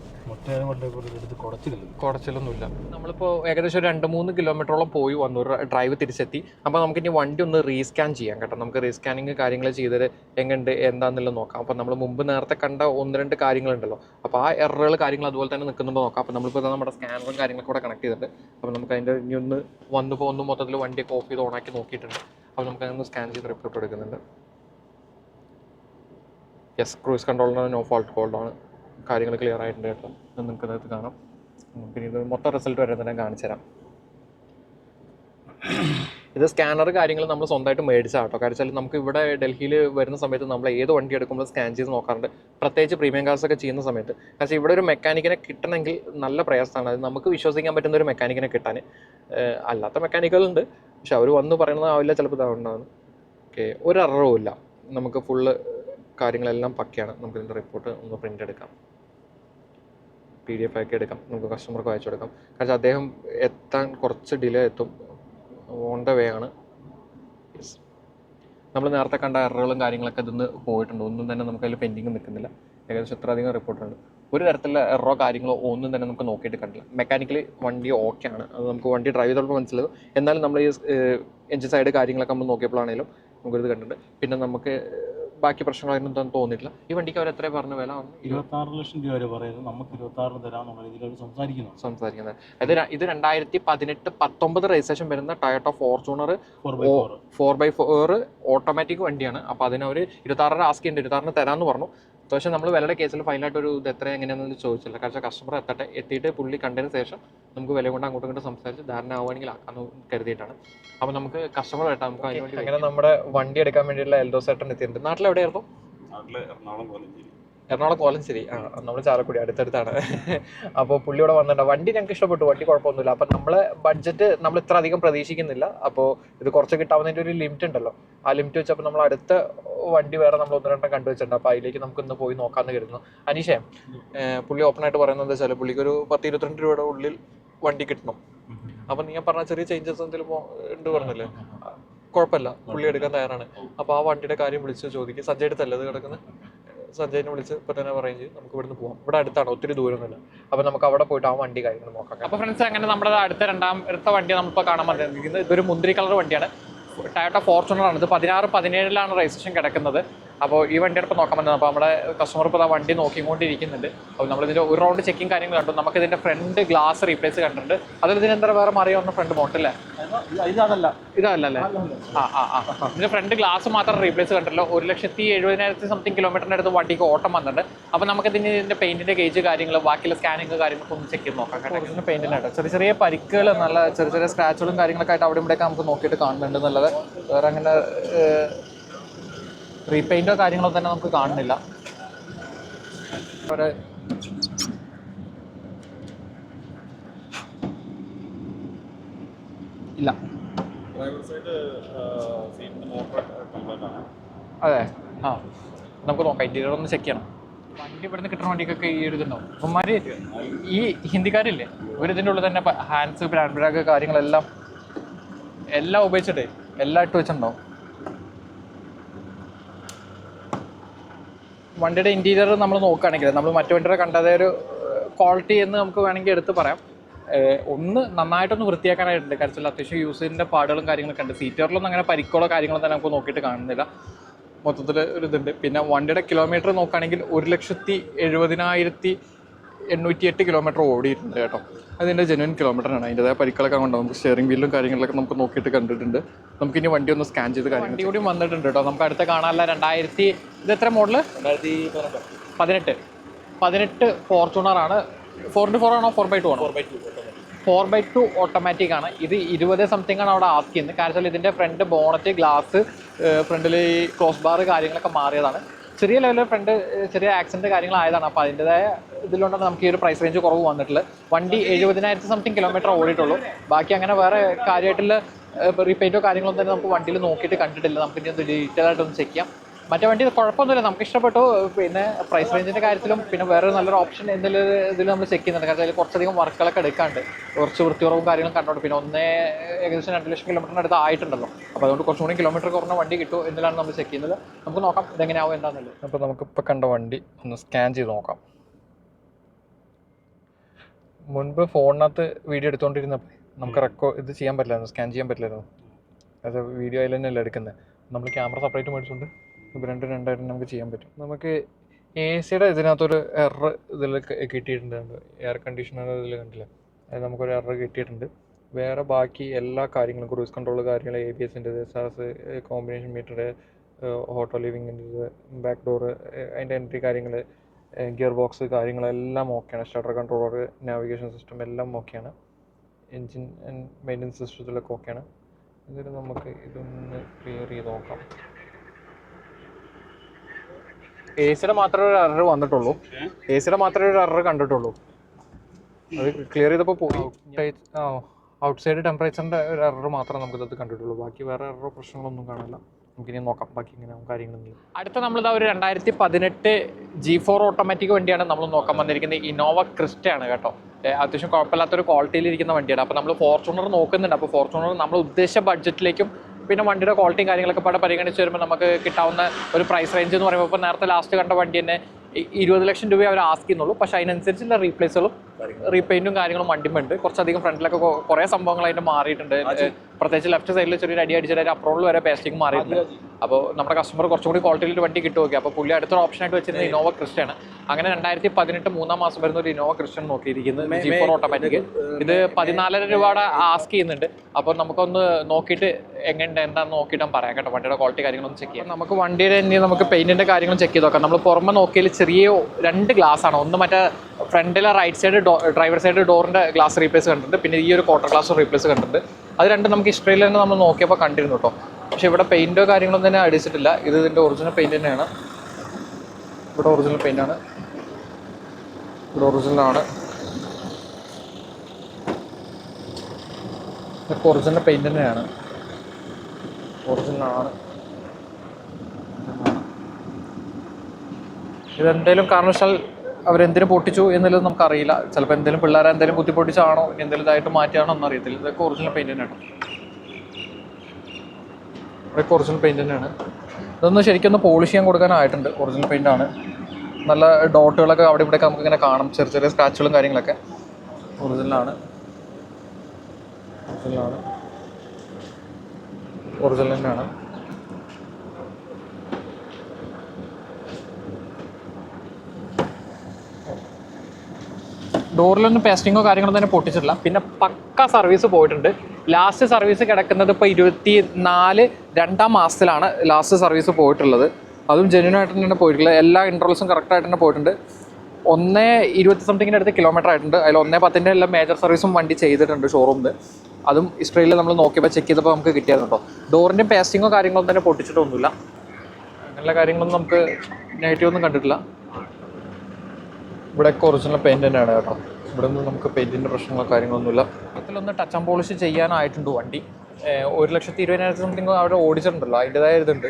കുറച്ചിലൊന്നുമില്ല നമ്മളിപ്പോ ഏകദേശം ഒരു രണ്ട് മൂന്ന് കിലോമീറ്ററോളം പോയി വന്നു ഒരു ഡ്രൈവ് തിരിച്ചെത്തി. അപ്പോൾ നമുക്ക് ഇനി വണ്ടി ഒന്ന് റീസ്കാൻ ചെയ്യാം കേട്ടോ. നമുക്ക് റീസ്കാനിങ് കാര്യങ്ങൾ ചെയ്തത് എങ്ങനെയുണ്ട് എന്താണെന്നുള്ളത് നോക്കാം. അപ്പോൾ നമ്മൾ മുമ്പ് നേരത്തെ കണ്ട ഒന്ന് രണ്ട് കാര്യങ്ങളുണ്ടല്ലോ. അപ്പോൾ ആ എററുകൾ കാര്യങ്ങൾ അതുപോലെ തന്നെ നിൽക്കുന്നുണ്ടോ നോക്കാം. അപ്പോൾ നമ്മളിപ്പോൾ നമ്മുടെ സ്കാനറും കാര്യങ്ങളൊക്കെ കൂടെ കണക്ട് ചെയ്തിട്ടുണ്ട്. അപ്പോൾ നമുക്ക് അതിന്റെ ഇനി ഒന്ന് വന്നു പോകുന്നു മൊത്തത്തിൽ വണ്ടിയൊക്കെ ഓഫ് ചെയ്ത് ഓണാക്കി നോക്കിയിട്ടുണ്ട്. അപ്പോൾ നമുക്ക് അതൊന്ന് സ്കാൻ ചെയ്ത് റിപ്പോർട്ട് എടുക്കുന്നുണ്ട്. യെസ് ക്രൂസ് കൺട്രോളിനാണ് നോ ഫോൾട്ട് ഹോൾഡ് ആണ് കാര്യങ്ങൾ ക്ലിയർ ആയിട്ടുണ്ട് കേട്ടോ. നിങ്ങൾക്ക് അതിനകത്ത് കാണാം. പിന്നെ ഇത് മൊത്തം റിസൾട്ട് വരെ തന്നെ കാണിച്ചു തരാം. ഇത് സ്കാനർ കാര്യങ്ങൾ നമ്മൾ സ്വന്തമായിട്ട് മേടിച്ചാൽ കേട്ടോ. കാരണം വെച്ചാൽ നമുക്ക് ഇവിടെ ഡൽഹിയിൽ വരുന്ന സമയത്ത് നമ്മൾ ഏത് വണ്ടി എടുക്കുമ്പോൾ സ്കാൻ ചെയ്ത് നോക്കാറുണ്ട്. പ്രത്യേകിച്ച് പ്രീമിയം കാർസ് ഒക്കെ ചെയ്യുന്ന സമയത്ത്. കാരണം ഇവിടെ ഒരു മെക്കാനിക്കിനെ കിട്ടണമെങ്കിൽ നല്ല പ്രയാസമാണ്. അത് നമുക്ക് വിശ്വസിക്കാൻ പറ്റുന്ന ഒരു മെക്കാനിക്കിനെ കിട്ടാൻ. അല്ലാത്ത മെക്കാനിക്കുകളുണ്ട് പക്ഷെ അവർ വന്ന് പറയുന്നതാവില്ല ചിലപ്പോൾ ഇതാവുണ്ടാകുന്നു ഓക്കെ ഒരു എററും ഇല്ല. നമുക്ക് ഫുള്ള് കാര്യങ്ങളെല്ലാം പക്കയാണ്. നമുക്ക് ഇതിന്റെ റിപ്പോർട്ട് ഒന്ന് പ്രിന്റ് എടുക്കാം. പി ഡി എഫ് ആക്കി എടുക്കാം. നമുക്ക് കസ്റ്റമർക്ക് അയച്ചു കൊടുക്കാം. കാരണം അദ്ദേഹം എത്താൻ കുറച്ച് ഡിലേ എത്തും. ഓൺ വേ ആണ്. യെസ് നമ്മൾ നേരത്തെ കണ്ട എററുകളും കാര്യങ്ങളൊക്കെ ഇതിന്ന് പോയിട്ടുണ്ട്. ഒന്നും തന്നെ നമുക്ക് അതിൽ പെൻഡിങ് നിൽക്കുന്നില്ല. ഏകദേശം ഇത്ര അധികം റിപ്പോർട്ടുണ്ട് ഒരു തരത്തിലുള്ള എററോ കാര്യങ്ങളോ ഒന്നും തന്നെ നമുക്ക് നോക്കിയിട്ട് കണ്ടില്ല. മെക്കാനിക്കലി വണ്ടി ഓക്കെ ആണ്. അത് നമുക്ക് വണ്ടി ഡ്രൈവ് ചെയ്തപ്പോൾ മനസ്സിലാവും എന്നാലും നമ്മൾ ഈ എഞ്ചിൻ സൈഡ് കാര്യങ്ങളൊക്കെ നമ്മൾ നോക്കിയപ്പോഴാണെങ്കിലും നമുക്കിത് കണ്ടിട്ടുണ്ട്. പിന്നെ നമുക്ക് ബാക്കി പ്രശ്നങ്ങളൊന്നും തോന്നിയില്ല ഈ വണ്ടിക്ക് അവർ എത്ര പറഞ്ഞ വില? ഇരുപത്തി ലക്ഷം രൂപ വരെ പറയുന്നത് നമുക്ക് ഇരുപത്തി ആറിന് തരാമെന്നുള്ള രീതിയിൽ സംസാരിക്കുന്നു സംസാരിക്കുന്നത്. ഇത് ര- ഇത് രണ്ടായിരത്തി പതിനെട്ട് പത്തൊമ്പത് രജിസ്ട്രേഷൻ വരുന്ന Toyota Fortuner four by four automatic വണ്ടിയാണ്. അപ്പൊ അതിന് അവർ ഇരുപത്താറിന് ആസ്ക് ഇരുപത്തി ഇരുപത്താറിന് തരാമെന്ന് പറഞ്ഞു. പക്ഷേ നമ്മൾ വിലയുടെ കേസിൽ ഫൈനലായിട്ട് ഒരു ഇത് എത്ര എങ്ങനെയാണെന്ന് ചോദിച്ചില്ല. കാരണം കസ്റ്റമർ എത്തട്ടെ എത്തിയിട്ട് പുള്ളി കണ്ടതിന് ശേഷം നമുക്ക് വില കൊണ്ട് അങ്ങോട്ടും ഇങ്ങോട്ടും സംസാരിച്ച് ധാരണ ആവുകയാണെങ്കിൽ അന്ന് കരുതിയിട്ടാണ്. അപ്പോൾ നമുക്ക് കസ്റ്റമർ ആയിട്ട് നമുക്ക് അതിന് വേണ്ടി അങ്ങനെ നമ്മുടെ വണ്ടി എടുക്കാൻ വേണ്ടിയുള്ള എൽഡോ സെട്ടൻ എത്തിയിട്ടുണ്ട്. നാട്ടിൽ എവിടെയായിരുന്നു നാട്ടിൽ എറണാകുളം കോലഞ്ചേരി എറണാകുളം കോലഞ്ചേരി ആ നമ്മൾ ചാലക്കുടി അടുത്തടുത്താണ്. അപ്പോൾ പുള്ളി ഇവിടെ വന്നിട്ടുണ്ട്. വണ്ടി ഞങ്ങൾക്ക് ഇഷ്ടപ്പെട്ടു. വണ്ടി കുഴപ്പമൊന്നുമില്ല. അപ്പം നമ്മളെ ബഡ്ജറ്റ് നമ്മൾ ഇത്ര അധികം പ്രതീക്ഷിക്കുന്നില്ല. അപ്പോൾ ഇത് കുറച്ച് കിട്ടാവുന്നതിന്റെ ഒരു ലിമിറ്റ് ഉണ്ടല്ലോ. ആ ലിമിറ്റ് വെച്ചപ്പോൾ നമ്മൾ അടുത്ത വണ്ടി വേറെ നമ്മൾ ഒന്ന് രണ്ടെണ്ണം കണ്ടുവച്ചിട്ടുണ്ട്. അപ്പോൾ അതിലേക്ക് നമുക്ക് ഇന്ന് പോയി നോക്കാമെന്ന് കരുതുന്നു. അനീഷേ പുള്ളി ഓപ്പൺ ആയിട്ട് പറയുന്നത് എന്താ വെച്ചാൽ പുള്ളിക്ക് ഒരു പത്ത് ഇരുപത്തിരണ്ട് രൂപയുടെ ഉള്ളിൽ വണ്ടി കിട്ടണം. അപ്പം നീ പറഞ്ഞ ചെറിയ ചേഞ്ചസ് എന്തെങ്കിലും ഉണ്ട് പറഞ്ഞല്ലേ? കുഴപ്പമില്ല. പുള്ളി എടുക്കാൻ തയ്യാറാണ്. അപ്പോൾ ആ വണ്ടിയുടെ കാര്യം വിളിച്ച് ചോദിക്കും. സഞ്ജയ് അടുത്തല്ലേ ഇത് കിടക്കുന്നത് സഞ്ജയിനെ വിളിച്ച് ഇപ്പൊ തന്നെ പറയും ചെയ്യും. നമുക്ക് ഇവിടുന്ന് പോവാം. ഇവിടെ അടുത്താണ് ഒത്തിരി ദൂരമൊന്നുമില്ല അപ്പൊ നമുക്ക് അവിടെ പോയിട്ട് ആ വണ്ടി കാര്യങ്ങൾ നോക്കാം. അപ്പൊ ഫ്രണ്ട്സ് അങ്ങനെ നമ്മുടെ അടുത്ത രണ്ടാം രണ്ടാമത്തെ വണ്ടി നമ്മളിപ്പോൾ കാണാൻ പറ്റുന്നത് ഇതൊരു മുന്തിരി കളർ വണ്ടിയാണ്. ടയോട്ട ഫോർച്യൂണർ ആണ്. ഇത് പതിനാറ് പതിനേഴിലാണ് രജിസ്ട്രേഷൻ കിടക്കുന്നത്. അപ്പോൾ ഈ വണ്ടിയാണ് ഇപ്പോൾ നോക്കാൻ പറ്റുന്നത് അപ്പോൾ നമ്മുടെ കസ്റ്റമർ ഇപ്പോൾ ആ വണ്ടി നോക്കിക്കൊണ്ടിരിക്കുന്നുണ്ട്. അപ്പോൾ നമ്മളിതിന്റെ ഒരു റൗണ്ട് ചെക്കിങ് കാര്യങ്ങൾ കണ്ടു. നമുക്ക് ഇതിന്റെ ഫ്രണ്ട് ഗ്ലാസ് റീപ്ലേസ് കണ്ടിട്ടുണ്ട്. അതിൽ ഇതിന് എന്താ വേറെ മാറി വന്ന ഫ്രണ്ട് മോട്ടല്ലേ ഇതല്ലല്ലേ ആ ആ ആ ഇതിന്റെ ഫ്രണ്ട് ഗ്ലാസ് മാത്രം റീപ്ലേസ് കണ്ടല്ലോ ഒരു ലക്ഷത്തി എഴുപതിനായിരത്തി സംതിങ് കിലോമീറ്ററിന്റെ അടുത്ത് വണ്ടിക്ക് ഓട്ടം വന്നിട്ടുണ്ട്. അപ്പൊ നമുക്ക് ഇതിന് ഇതിന്റെ പെയിന്റിന്റെ ഗേജ് കാര്യങ്ങൾ ബാക്കിയുള്ള സ്കാനിങ് കാര്യങ്ങളൊക്കെ ഒന്ന് ചെക്ക് ചെയ്ത് നോക്കാം കേട്ടോ. പെയിന്റിനായിട്ട് ചെറിയ ചെറിയ പരിക്കുകൾ നല്ല ചെറിയ ചെറിയ സ്ക്രാച്ചുകളും കാര്യങ്ങളൊക്കെ ആയിട്ട് അവിടെ ഇവിടെയൊക്കെ നമുക്ക് നോക്കിയിട്ട് കാണുന്നുണ്ട് എന്നുള്ളത്. വേറെ അങ്ങനെ റീപെയിന്റോ കാര്യങ്ങളോ തന്നെ നമുക്ക് കാണുന്നില്ല. ഒരു ഇല്ല. അതെ. ആ നമുക്ക് നോക്കാം. ഇന്റീരിയർ ഒന്ന് ചെക്ക് ചെയ്യണം. വണ്ടി ഇവിടുന്ന് കിട്ടുന്ന വണ്ടിക്കൊക്കെ ഈ ഒരു ഇതുണ്ടാവും. ഈ ഹിന്ദിക്കാരില്ലേ? ഇവരിതിന്റെ ഉള്ളിൽ തന്നെ ഹാൻഡ്സ് ബ്രാൻഡ് ബാഗ് കാര്യങ്ങളെല്ലാം എല്ലാം ഉപയോഗിച്ചിട്ട് എല്ലാം ഇട്ട് വെച്ചിട്ടുണ്ടാവും. വണ്ടിയുടെ ഇന്റീരിയർ നമ്മൾ നോക്കുകയാണെങ്കിൽ നമ്മൾ മറ്റു വണ്ടിയുടെ കണ്ടതേ ഒരു ക്വാളിറ്റി എന്ന് നമുക്ക് വേണമെങ്കിൽ എടുത്ത് പറയാം. ഒന്ന് നന്നായിട്ടൊന്ന് വൃത്തിയാക്കാനായിട്ടുണ്ട്. കാരണം അത്യാവശ്യം യൂസിന്റെ പാടുകളും കാര്യങ്ങളൊക്കെ ഉണ്ട്. സീറ്ററിലൊന്നും അങ്ങനെ പരിക്കോളോ കാര്യങ്ങളോ തന്നെ നമുക്ക് നോക്കിയിട്ട് കാണുന്നില്ല. മൊത്തത്തിൽ ഒരു ഇതുണ്ട്. പിന്നെ വണ്ടിയുടെ കിലോമീറ്റർ നോക്കുകയാണെങ്കിൽ ഒരു ലക്ഷത്തി എഴുപതിനായിരത്തി എണ്ണൂറ്റി എട്ട് കിലോമീറ്റർ ഓടിയിട്ടുണ്ട് കേട്ടോ. അതിന്റെ ജെനുവൻ കിലോമീറ്ററാണ് അതിന്റെതായ പരിക്കളൊക്കെ കൊണ്ട്? നമുക്ക് സ്റ്റിയറിംഗ് വീലും കാര്യങ്ങളൊക്കെ നമുക്ക് നോക്കിയിട്ട് കണ്ടിട്ടുണ്ട്. നമുക്ക് ഇനി വണ്ടി ഒന്ന് സ്കാൻ ചെയ്ത് കാര്യങ്ങൾ വണ്ടി കൂടി വന്നിട്ടുണ്ട് കേട്ടോ. നമുക്ക് അടുത്ത കാണാനുള്ള രണ്ടായിരത്തി ഇത് എത്ര മോഡൽ രണ്ടായിരത്തി പതിനെട്ട്. പതിനെട്ട്. പതിനെട്ട് ഫോർച്യൂണറാണ് ഫോർ ഇന്റു ഫോർ ആണോ? ഫോർ ബൈ ടു ആണോ? Four by two four by two automatic ആണ്. ഇത് ഇരുപത് സംതിങ് ആണ് അവിടെ ആസ്ക് ചെയ്യുന്നത്. കാരണം വെച്ചാൽ ഇതിന്റെ ഫ്രണ്ട് ബോണറ്റ് ഗ്ലാസ് ഫ്രണ്ടിൽ ഈ ക്രോസ് ബാർ കാര്യങ്ങളൊക്കെ മാറിയതാണ്. ചെറിയ ലെവലിൽ ഫ്രണ്ട് ചെറിയ ആക്സിഡന്റ് കാര്യങ്ങളായതാണ്. അപ്പോൾ അതിന്റെതായ ഇതിലുകൊണ്ടാണ് നമുക്ക് ഈ ഒരു പ്രൈസ് റേഞ്ച് കുറവ് വന്നിട്ടുള്ളത് വണ്ടി എഴുപതിനായിരത്തി സംതിങ് കിലോമീറ്റർ ഓടിയിട്ടുള്ളൂ. ബാക്കി അങ്ങനെ വേറെ കാര്യമായിട്ടുള്ള റീപെയിന്റോ കാര്യങ്ങളൊന്നും തന്നെ നമുക്ക് വണ്ടിയിൽ നോക്കിയിട്ട് കണ്ടിട്ടില്ല. നമുക്ക് ഇനി ഒന്ന് ഡീറ്റെയിൽ ആയിട്ടൊന്ന് ചെക്ക് ചെയ്യാം. മറ്റേ വണ്ടി കുഴപ്പമൊന്നുമില്ല. നമുക്ക് ഇഷ്ടപ്പെട്ടു. പിന്നെ പ്രൈസ് റേഞ്ചിന്റെ കാര്യത്തിലും പിന്നെ വേറെ നല്ലൊരു ഓപ്ഷൻ എന്തെങ്കിലും ഇതിൽ നമ്മൾ ചെക്ക് ചെയ്യുന്നുണ്ട്. കാരണം അതിൽ കുറച്ചധികം വർക്കുകളൊക്കെ എടുക്കാണ്ട്. കുറച്ച് വൃത്തിയുറവും കാര്യങ്ങളും കണ്ടോണ്ട്. പിന്നെ ഒന്നേ ഏകദേശം രണ്ട് ലക്ഷം കിലോമീറ്ററിന് അടുത്ത് ആയിട്ടുണ്ടല്ലോ. അപ്പോൾ അതുകൊണ്ട് കുറച്ചും കൂടി കിലോമീറ്റർ കുറഞ്ഞ വണ്ടി കിട്ടും എന്നതാണ് നമ്മൾ ചെക്ക് ചെയ്യുന്നത്. നമുക്ക് നോക്കാം ഇതെങ്ങനെയാവും എന്താണെന്നുള്ളത് അപ്പോൾ നമുക്കിപ്പോൾ കണ്ട വണ്ടി ഒന്ന് സ്കാൻ ചെയ്ത് നോക്കാം. മുൻപ് ഫോണിനകത്ത് വീഡിയോ എടുത്തുകൊണ്ടിരുന്നപ്പോൾ നമുക്ക് റെക്കോ ഇത് ചെയ്യാൻ പറ്റില്ലായിരുന്നു. സ്കാൻ ചെയ്യാൻ പറ്റില്ലായിരുന്നു. അത് വീഡിയോ അതിൽ തന്നെയല്ല എടുക്കുന്നത് നമ്മൾ ക്യാമറ സെപ്പറേറ്റ് മേടിച്ചുകൊണ്ട് ഇപ്പോൾ രണ്ടും രണ്ടായിട്ട് നമുക്ക് ചെയ്യാൻ പറ്റും. നമുക്ക് എ സിയുടെ ഇതിനകത്തൊരു എറർ ഇതിൽ കിട്ടിയിട്ടുണ്ട്. എയർ കണ്ടീഷണർ ഇതിൽ കണ്ടില്ല? അത് നമുക്കൊരു എറർ കിട്ടിയിട്ടുണ്ട്. വേറെ ബാക്കി എല്ലാ കാര്യങ്ങളും ക്രൂസ് കൺട്രോൾ കാര്യങ്ങൾ എ ബി എസിന്റെ S R S combination meter auto ലിവിങ്ങിന്റെ back door അതിന്റെ എൻട്രി കാര്യങ്ങൾ ഗിയർ ബോക്സ് കാര്യങ്ങളെല്ലാം ഓക്കെയാണ് ഷട്ടർ കൺട്രോളർ നാവിഗേഷൻ സിസ്റ്റം എല്ലാം ഓക്കെയാണ് എൻജിൻ മെയിന്റനൻസ് സിസ്റ്റത്തിലൊക്കെ ഓക്കെയാണ് എന്നിട്ട് നമുക്ക് ഇതൊന്ന് ക്ലിയർ ചെയ്ത് നോക്കാം. എ സിയുടെ മാത്രമേ ഒരു എറർ വന്നിട്ടുള്ളൂ. എ സിയുടെ മാത്രമേ ഒരു എറർ കണ്ടിട്ടുള്ളൂ. അത് ക്ലിയർ ചെയ്തപ്പോൾ പോയി. ഔട്ട് സൈഡ് ടെമ്പറേച്ചറിന്റെ ഒരു എറർ മാത്രമേ നമുക്ക് ഇത് കണ്ടിട്ടുള്ളൂ. ബാക്കി വേറെ എററോ പ്രശ്നങ്ങളൊന്നും കാണില്ല നമുക്കിനി നോക്കാം. ബാക്കി ഇങ്ങനെ കാര്യങ്ങളൊന്നും അടുത്ത നമ്മളിതാ ഒരു രണ്ടായിരത്തി പതിനെട്ട് ജി ഫോർ ഓട്ടോമാറ്റിക് വണ്ടിയാണ് നമ്മൾ നോക്കാൻ വന്നിരിക്കുന്നത് ഇന്നോവ ക്രിസ്റ്റ ആണ് കേട്ടോ അത്യാവശ്യം കുഴപ്പമില്ലാത്തൊരു ക്വാളിറ്റിയിലിരിക്കുന്ന വണ്ടിയാണ്. അപ്പോൾ നമ്മൾ ഫോർച്യൂണർ നോക്കുന്നുണ്ട്. അപ്പോൾ ഫോർച്യൂണർ നമ്മൾ ഉദ്ദേശിച്ച ബഡ്ജറ്റിലേക്കും പിന്നെ വണ്ടിയുടെ ക്വാളിറ്റിയും കാര്യങ്ങളൊക്കെ പാടെ പരിഗണിച്ച് വരുമ്പോൾ നമുക്ക് കിട്ടാവുന്ന ഒരു പ്രൈസ് റേഞ്ച് എന്ന് പറയുമ്പോൾ ഇപ്പോൾ നേരത്തെ ലാസ്റ്റ് കണ്ട വണ്ടി തന്നെ ഇരുപത് ലക്ഷം രൂപയെ അവർ ആസ്ക് ചെയ്യുന്നുള്ളൂ. പക്ഷേ അതിനനുസരിച്ചുള്ള റീപ്ലേസുകളും റീപെയിന്റും കാര്യങ്ങളും വണ്ടിമുണ്ട് കുറച്ചധികം ഫ്രണ്ടിലൊക്കെ കുറെ സംഭവങ്ങൾ അതിന്റെ മാറിയിട്ടുണ്ട്. പ്രത്യേകിച്ച് ലെഫ്റ്റ് സൈഡിൽ ചെറിയൊരു അടി അടിച്ചിട്ട് ഒരു അപ്രോളിൽ വരെ പേസ്റ്റിംഗ് മാറിയിട്ടുണ്ട്. അപ്പോൾ നമ്മുടെ കസ്റ്റമർ കുറച്ചും കൂടി ക്വാളിറ്റിയിൽ വണ്ടി കിട്ടുമൊക്കെ അപ്പോൾ പുള്ളി അടുത്തൊരു ഓപ്ഷൻ ആയിട്ട് വെച്ചിരുന്നത് ഇന്നോവ ക്രിസ്റ്റയാണ് അങ്ങനെ രണ്ടായിരത്തി പതിനെട്ട് മൂന്നാം മാസം വരുന്ന ഒരു ഇന്നോവ ക്രിസ്റ്റൻ നോക്കിയിരിക്കുന്നത് ജി ഫോർ ഓട്ടോമാറ്റിക് ഇത് പതിനാലര രൂപയുടെ ആസ്ക് ചെയ്യുന്നുണ്ട്. അപ്പോൾ നമുക്കൊന്ന് നോക്കിയിട്ട് എങ്ങനെയുണ്ട് എന്താണെന്ന് നോക്കിയിട്ട് പറയാം കേട്ടോ. വണ്ടിയുടെ ക്വാളിറ്റി കാര്യങ്ങളൊന്നും ചെക്ക് ചെയ്യാം. നമുക്ക് വണ്ടിയുടെ തന്നെ നമുക്ക് പെയിന്റിന്റെ കാര്യങ്ങളും ചെക്ക് ചെയ്ത് നോക്കാം. നമ്മൾ പുറമെ നോക്കിയാൽ ചെറിയ രണ്ട് ഗ്ലാസ് ആണ്. ഒന്ന് മറ്റേ ഫ്രണ്ടിലെ റൈറ്റ് സൈഡ് ഡ്രൈവർ സൈഡ് ഡോറിന്റെ ഗ്ലാസ് റീപ്ലേസ് കണ്ടിട്ടുണ്ട്. പിന്നെ ഈ ഒരു ക്വാർട്ടർ ഗ്ലാസ് റീപ്ലേസ് കണ്ടിട്ടുണ്ട്. അത് രണ്ടും നമുക്ക് ഇസ്ട്രയിൽ തന്നെ നമ്മൾ നോക്കിയപ്പോൾ കണ്ടിരുന്നു കേട്ടോ പക്ഷേ ഇവിടെ പെയിന്റോ കാര്യങ്ങളൊന്നും തന്നെ അടിച്ചിട്ടില്ല ഇത് ഇതിന്റെ ഒറിജിനൽ പെയിന്റ് തന്നെയാണ്. ഇവിടെ ഒറിജിനൽ പെയിന്റ് ആണ്. ഇവിടെ ഒറിജിനൽ ആണ്. ഇതൊക്കെ ഒറിജിനൽ പെയിന്റ് തന്നെയാണ്. ഒറിജിനൽ ആണ്. ഇതെന്തേലും കാരണവശാൽ അവരെന്തിനു പൊട്ടിച്ചു എന്നുള്ളത് നമുക്കറിയില്ല. ചിലപ്പോൾ എന്തെങ്കിലും പിള്ളേരെ എന്തെങ്കിലും കുത്തി പൊട്ടിച്ചാണോ എന്തെങ്കിലും ഇതായിട്ട് മാറ്റിയാണോ എന്ന് അറിയത്തില്ല ഇതൊക്കെ ഒറിജിനൽ പെയിന്റ് തന്നെയാണ്. ഇതൊക്കെ ഒറിജിനൽ പെയിന്റ് തന്നെയാണ്. ഇതൊന്ന് ശരിക്കും ഒന്ന് പോളിഷ് ചെയ്യാൻ കൊടുക്കാനായിട്ടുണ്ട് ഒറിജിനൽ പെയിന്റ് ആണ്. നല്ല ഡോട്ടുകളൊക്കെ അവിടെ ഇവിടെയൊക്കെ നമുക്ക് ഇങ്ങനെ കാണാം. ചെറിയ ചെറിയ സ്ക്രാച്ചുകളും കാര്യങ്ങളൊക്കെ. ഒറിജിനലാണ് ഒറിജിനലാണ് ഒറിജിനൽ തന്നെയാണ്. ഡോറിലൊന്നും പേസ്റ്റിങ്ങോ കാര്യങ്ങളോ തന്നെ പൊട്ടിച്ചിട്ടില്ല. പിന്നെ പക്ക സർവീസ് പോയിട്ടുണ്ട്. ലാസ്റ്റ് സർവീസ് കിടക്കുന്നത് ഇപ്പോൾ ഇരുപത്തി നാല് രണ്ടാം മാസത്തിലാണ് ലാസ്റ്റ് സർവീസ് പോയിട്ടുള്ളത്. അതും ജെന്യൂൻ ആയിട്ട് തന്നെ പോയിട്ടുള്ളത് എല്ലാ ഇൻട്രോൾസും കറക്റ്റായിട്ട് തന്നെ പോയിട്ടുണ്ട്. ഒന്നേ ഇരുപത്തി സംതിങ്ങിന്റെ അടുത്ത് കിലോമീറ്റർ ആയിട്ടുണ്ട്. അതിൽ ഒന്നേ പത്തിന്റെ എല്ലാം മേജർ സർവീസും വണ്ടി ചെയ്തിട്ടുണ്ട് ഷോറൂമിൽ അതും ഇസ്ട്രേലിൽ നമ്മൾ നോക്കിയപ്പോൾ ചെക്ക് ചെയ്തപ്പോൾ നമുക്ക് കിട്ടിയത് കേട്ടോ ഡോറിന്റെ പേസ്റ്റിങ്ങോ കാര്യങ്ങളൊന്നും തന്നെ പൊട്ടിച്ചിട്ടൊന്നുമില്ല. അങ്ങനെയുള്ള കാര്യങ്ങളൊന്നും നമുക്ക് നെഗറ്റീവ് ഒന്നും കണ്ടിട്ടില്ല. ഇവിടെയൊക്കെ ഒറിജിനൽ പെയിന്റ് തന്നെയാണ് കേട്ടോ. ഇവിടെ നിന്ന് നമുക്ക് പെയിന്റിന്റെ പ്രശ്നങ്ങളോ കാര്യങ്ങളൊന്നുമില്ല. ഇതിലൊന്ന് ടച്ച് ആൻഡ് പോളിഷ് ചെയ്യാനായിട്ടുണ്ട് വണ്ടി. ഒരു ലക്ഷത്തി ഇരുപതിനായിരത്തി സംതിങ് അവിടെ ഓടിച്ചിട്ടുണ്ടല്ലോ. അതിന്റെതായ ഇതുണ്ട്.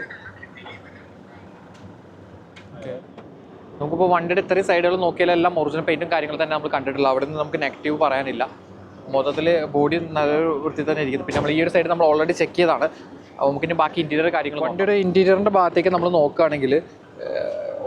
നമുക്കിപ്പോൾ വണ്ടിയുടെ ഇത്രയും സൈഡുകൾ നോക്കിയാലെല്ലാം ഒറിജിനൽ പെയിന്റും കാര്യങ്ങളും തന്നെ നമ്മൾ കണ്ടിട്ടുള്ളൂ. അവിടെ നിന്ന് നമുക്ക് നെഗറ്റീവ് പറയാനില്ല. മൊത്തത്തിൽ ബോഡി നല്ലൊരു വൃത്തി തന്നെ ഇരിക്കുന്നത് പിന്നെ നമ്മൾ ഈ ഒരു സൈഡ് നമ്മൾ ഓൾറെഡി ചെക്ക് ചെയ്താണ് അപ്പോൾ നമുക്കിനി ബാക്കി ഇന്റീരിയർ കാര്യങ്ങൾ വണ്ടിയുടെ ഇന്റീരിയറിന്റെ ഭാഗത്തേക്ക് നമ്മൾ നോക്കുകയാണെങ്കിൽ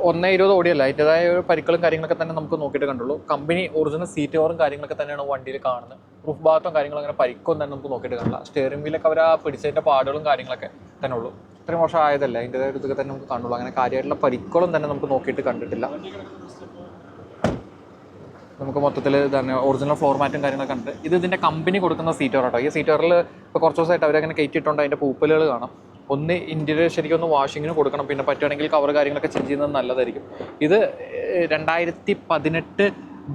ഒന്നേ ഇരുപത് ഓടിയല്ല. അതിന്റെതായ ഒരു പരിക്കളും കാര്യങ്ങളൊക്കെ തന്നെ നമുക്ക് നോക്കിയിട്ട് കണ്ടുള്ളൂ. കമ്പനി ഒറിജിനൽ സീറ്റ് കവറും കാര്യങ്ങളൊക്കെ തന്നെയാണ് വണ്ടിയിൽ കാണുന്നത്. റൂഫ് ഭാഗത്തും കാര്യങ്ങളും അങ്ങനെ പരിക്കും തന്നെ നമുക്ക് നോക്കിയിട്ട് കാണില്ല സ്റ്റിയറിംഗ് വീലൊക്കെ അവർ ആ പിടിച്ചതിന്റെ പാടുകളും കാര്യങ്ങളൊക്കെ തന്നെ ഉള്ളൂ. ഇത്രയും വർഷം ആയതല്ല. അതിന്റെതായ ഒരു ഇതൊക്കെ തന്നെ നമുക്ക് കാണുള്ളൂ അങ്ങനെ കാര്യമായിട്ടുള്ള പരിക്കുകളും തന്നെ നമുക്ക് നോക്കിയിട്ട് കണ്ടിട്ടില്ല. നമുക്ക് മൊത്തത്തിൽ തന്നെ ഒറിജിനൽ ഫോർമാറ്റും കാര്യങ്ങളൊക്കെ ഉണ്ട് ഇത് ഇതിന്റെ കമ്പനി കൊടുക്കുന്ന സീറ്റ് കേട്ടോ ഈ സീറ്റ് കവറിൽ ഇപ്പോൾ കുറച്ച് ദിവസമായിട്ട് അവരങ്ങനെ കയറ്റിയിട്ടുണ്ട്. അതിന്റെ പൂപ്പലുകൾ കാണാം. ഒന്ന് ഇന്റീരിയർ ശരിക്കും ഒന്ന് വാഷിങ്ങിന് കൊടുക്കണം. പിന്നെ പറ്റുകയാണെങ്കിൽ കവർ കാര്യങ്ങളൊക്കെ ചേഞ്ച് ചെയ്യുന്നത് നല്ലതായിരിക്കും. ഇത് രണ്ടായിരത്തി പതിനെട്ട്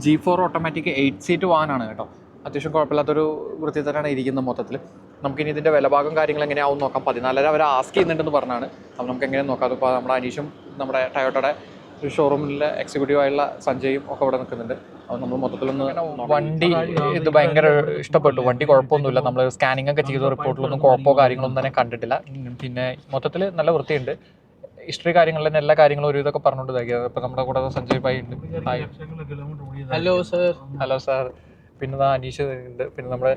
G four automatic eight seat വാഹനമാണ് കേട്ടോ. അത്യാവശ്യം കുഴപ്പമില്ലാത്തൊരു വൃത്തി തന്നെയാണ് ഇരിക്കുന്നത് മൊത്തത്തിൽ. നമുക്കിനി ഇതിന്റെ വിലഭാഗം കാര്യങ്ങൾ എങ്ങനെയാവും നോക്കാം. പതിനാലര അവർ ആസ്ക് ചെയ്യുന്നുണ്ടെന്ന് പറഞ്ഞാണ്. അപ്പോൾ നമുക്ക് എങ്ങനെ നോക്കാം. അതിപ്പോൾ നമ്മുടെ അനീഷും നമ്മുടെ ടയോട്ടയുടെ ഷോറൂമിലെ എക്സിക്യൂട്ടീവ് ആയുള്ള സഞ്ജയും ഒക്കെ ഇവിടെ നിൽക്കുന്നുണ്ട്. അപ്പോൾ നമ്മൾ മൊത്തത്തിലൊന്ന് വണ്ടി ഇത് ഭയങ്കര ഇഷ്ടപ്പെട്ടു. വണ്ടി കുഴപ്പമൊന്നുമില്ല. നമ്മൾ സ്കാനിങ് ഒക്കെ ചെയ്ത റിപ്പോർട്ടിലൊന്നും കുഴപ്പമോ കാര്യങ്ങളൊന്നും തന്നെ കണ്ടിട്ടില്ല. പിന്നെ മൊത്തത്തിൽ നല്ല വൃത്തിയുണ്ട്. ഹിസ്റ്ററി കാര്യങ്ങളിൽ തന്നെ എല്ലാ കാര്യങ്ങളും ഒരു ഇതൊക്കെ പറഞ്ഞുകൊണ്ട് ഇതാക്കിയത് ഇപ്പോൾ നമ്മുടെ കൂടെ സഞ്ജയ് ഭായി ഉണ്ട്. ഹലോ സർ ഹലോ സാർ പിന്നെ ദാ അനീഷ് ഉണ്ട്. പിന്നെ നമ്മുടെ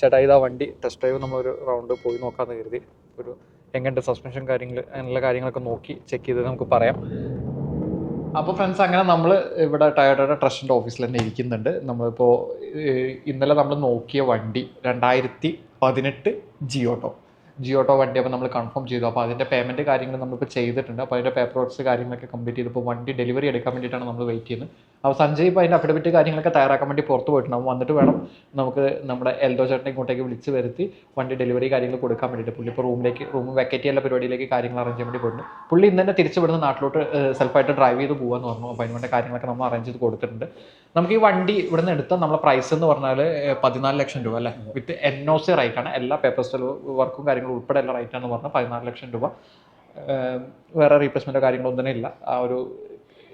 ചേട്ടാ ഇതാ വണ്ടി. ടെസ്റ്റ് ഡ്രൈവ് നമ്മളൊരു റൗണ്ട് പോയി നോക്കാമെന്ന് കരുതി. ഒരു എങ്ങനെയുണ്ട് സസ്പെൻഷൻ കാര്യങ്ങൾ അങ്ങനെയുള്ള കാര്യങ്ങളൊക്കെ നോക്കി ചെക്ക് ചെയ്ത് നമുക്ക് പറയാം. അപ്പോൾ ഫ്രണ്ട്സ് അങ്ങനെ നമ്മൾ ഇവിടെ ടയോട്ടയുടെ ട്രസ്റ്റിന്റെ ഓഫീസിൽ തന്നെ ഇരിക്കുന്നുണ്ട്. നമ്മളിപ്പോൾ ഇന്നലെ നമ്മൾ നോക്കിയ വണ്ടി രണ്ടായിരത്തി പതിനെട്ട് ജിയോട്ടോ ജിയോട്ടോ വണ്ടി അപ്പോൾ നമ്മൾ കൺഫേം ചെയ്തു. അപ്പോൾ അതിന്റെ പേയ്മെന്റ് കാര്യങ്ങൾ നമ്മളിപ്പോൾ ചെയ്തിട്ടുണ്ട്. അപ്പോൾ അതിന്റെ പേപ്പർ വർക്ക്സ് കാര്യങ്ങളൊക്കെ കംപ്ലീറ്റ് ചെയ്തപ്പോൾ വണ്ടി ഡെലിവറി എടുക്കാൻ വേണ്ടിയിട്ടാണ് നമ്മൾ വെയിറ്റ് ചെയ്യുന്നത്. അപ്പോൾ സഞ്ജയ് ഇപ്പോൾ അതിന്റെ അഫിഡവിറ്റ് കാര്യങ്ങളൊക്കെ തയ്യാറാക്കാൻ വേണ്ടി പുറത്ത് പോയിട്ടുണ്ട്. അപ്പോൾ വന്നിട്ട് വേണം നമുക്ക് നമ്മുടെ എൽദോ ചേട്ടനെ ഇങ്ങോട്ടേക്ക് വിളിച്ച് വരുത്തി വണ്ടി ഡെലിവറി കാര്യങ്ങൾ കൊടുക്കാൻ വേണ്ടിയിട്ട്. പുള്ളി ഇപ്പോൾ റൂമിലേക്ക് റൂം വെക്കറ്റ് ചെയ്യാനുള്ള പരിപാടിയിലേക്ക് കാര്യങ്ങൾ അറേഞ്ച് ചെയ്യാൻ വേണ്ടി പോയിട്ടുണ്ട്. പുള്ളി ഇന്ന് തന്നെ തിരിച്ച് വിടുന്ന നാട്ടിലോട്ട് സെൽഫായിട്ട് ഡ്രൈവ് ചെയ്ത് പോകാമെന്ന് പറഞ്ഞു. അപ്പോൾ അതിനുവേണ്ട കാര്യങ്ങളൊക്കെ നമ്മൾ അറേഞ്ച് ചെയ്ത് കൊടുത്തിട്ടുണ്ട്. നമുക്ക് ഈ വണ്ടി ഇവിടുന്ന് എടുത്ത നമ്മളെ പ്രൈസ് എന്ന് പറഞ്ഞാൽ പതിനാല് ലക്ഷം രൂപ അല്ലേ? വിത്ത് എൻ ഒ സി റൈറ്റാണ് എല്ലാ പേപ്പർ വർക്കും കാര്യങ്ങളും ഉൾപ്പെടെ എല്ലാ റൈറ്റാണെന്ന് പറഞ്ഞാൽ പതിനാല് ലക്ഷം രൂപ. വേറെ റീപ്ലേസ്മെന്റോ കാര്യങ്ങളൊന്നും തന്നെ ഇല്ല. ആ ഒരു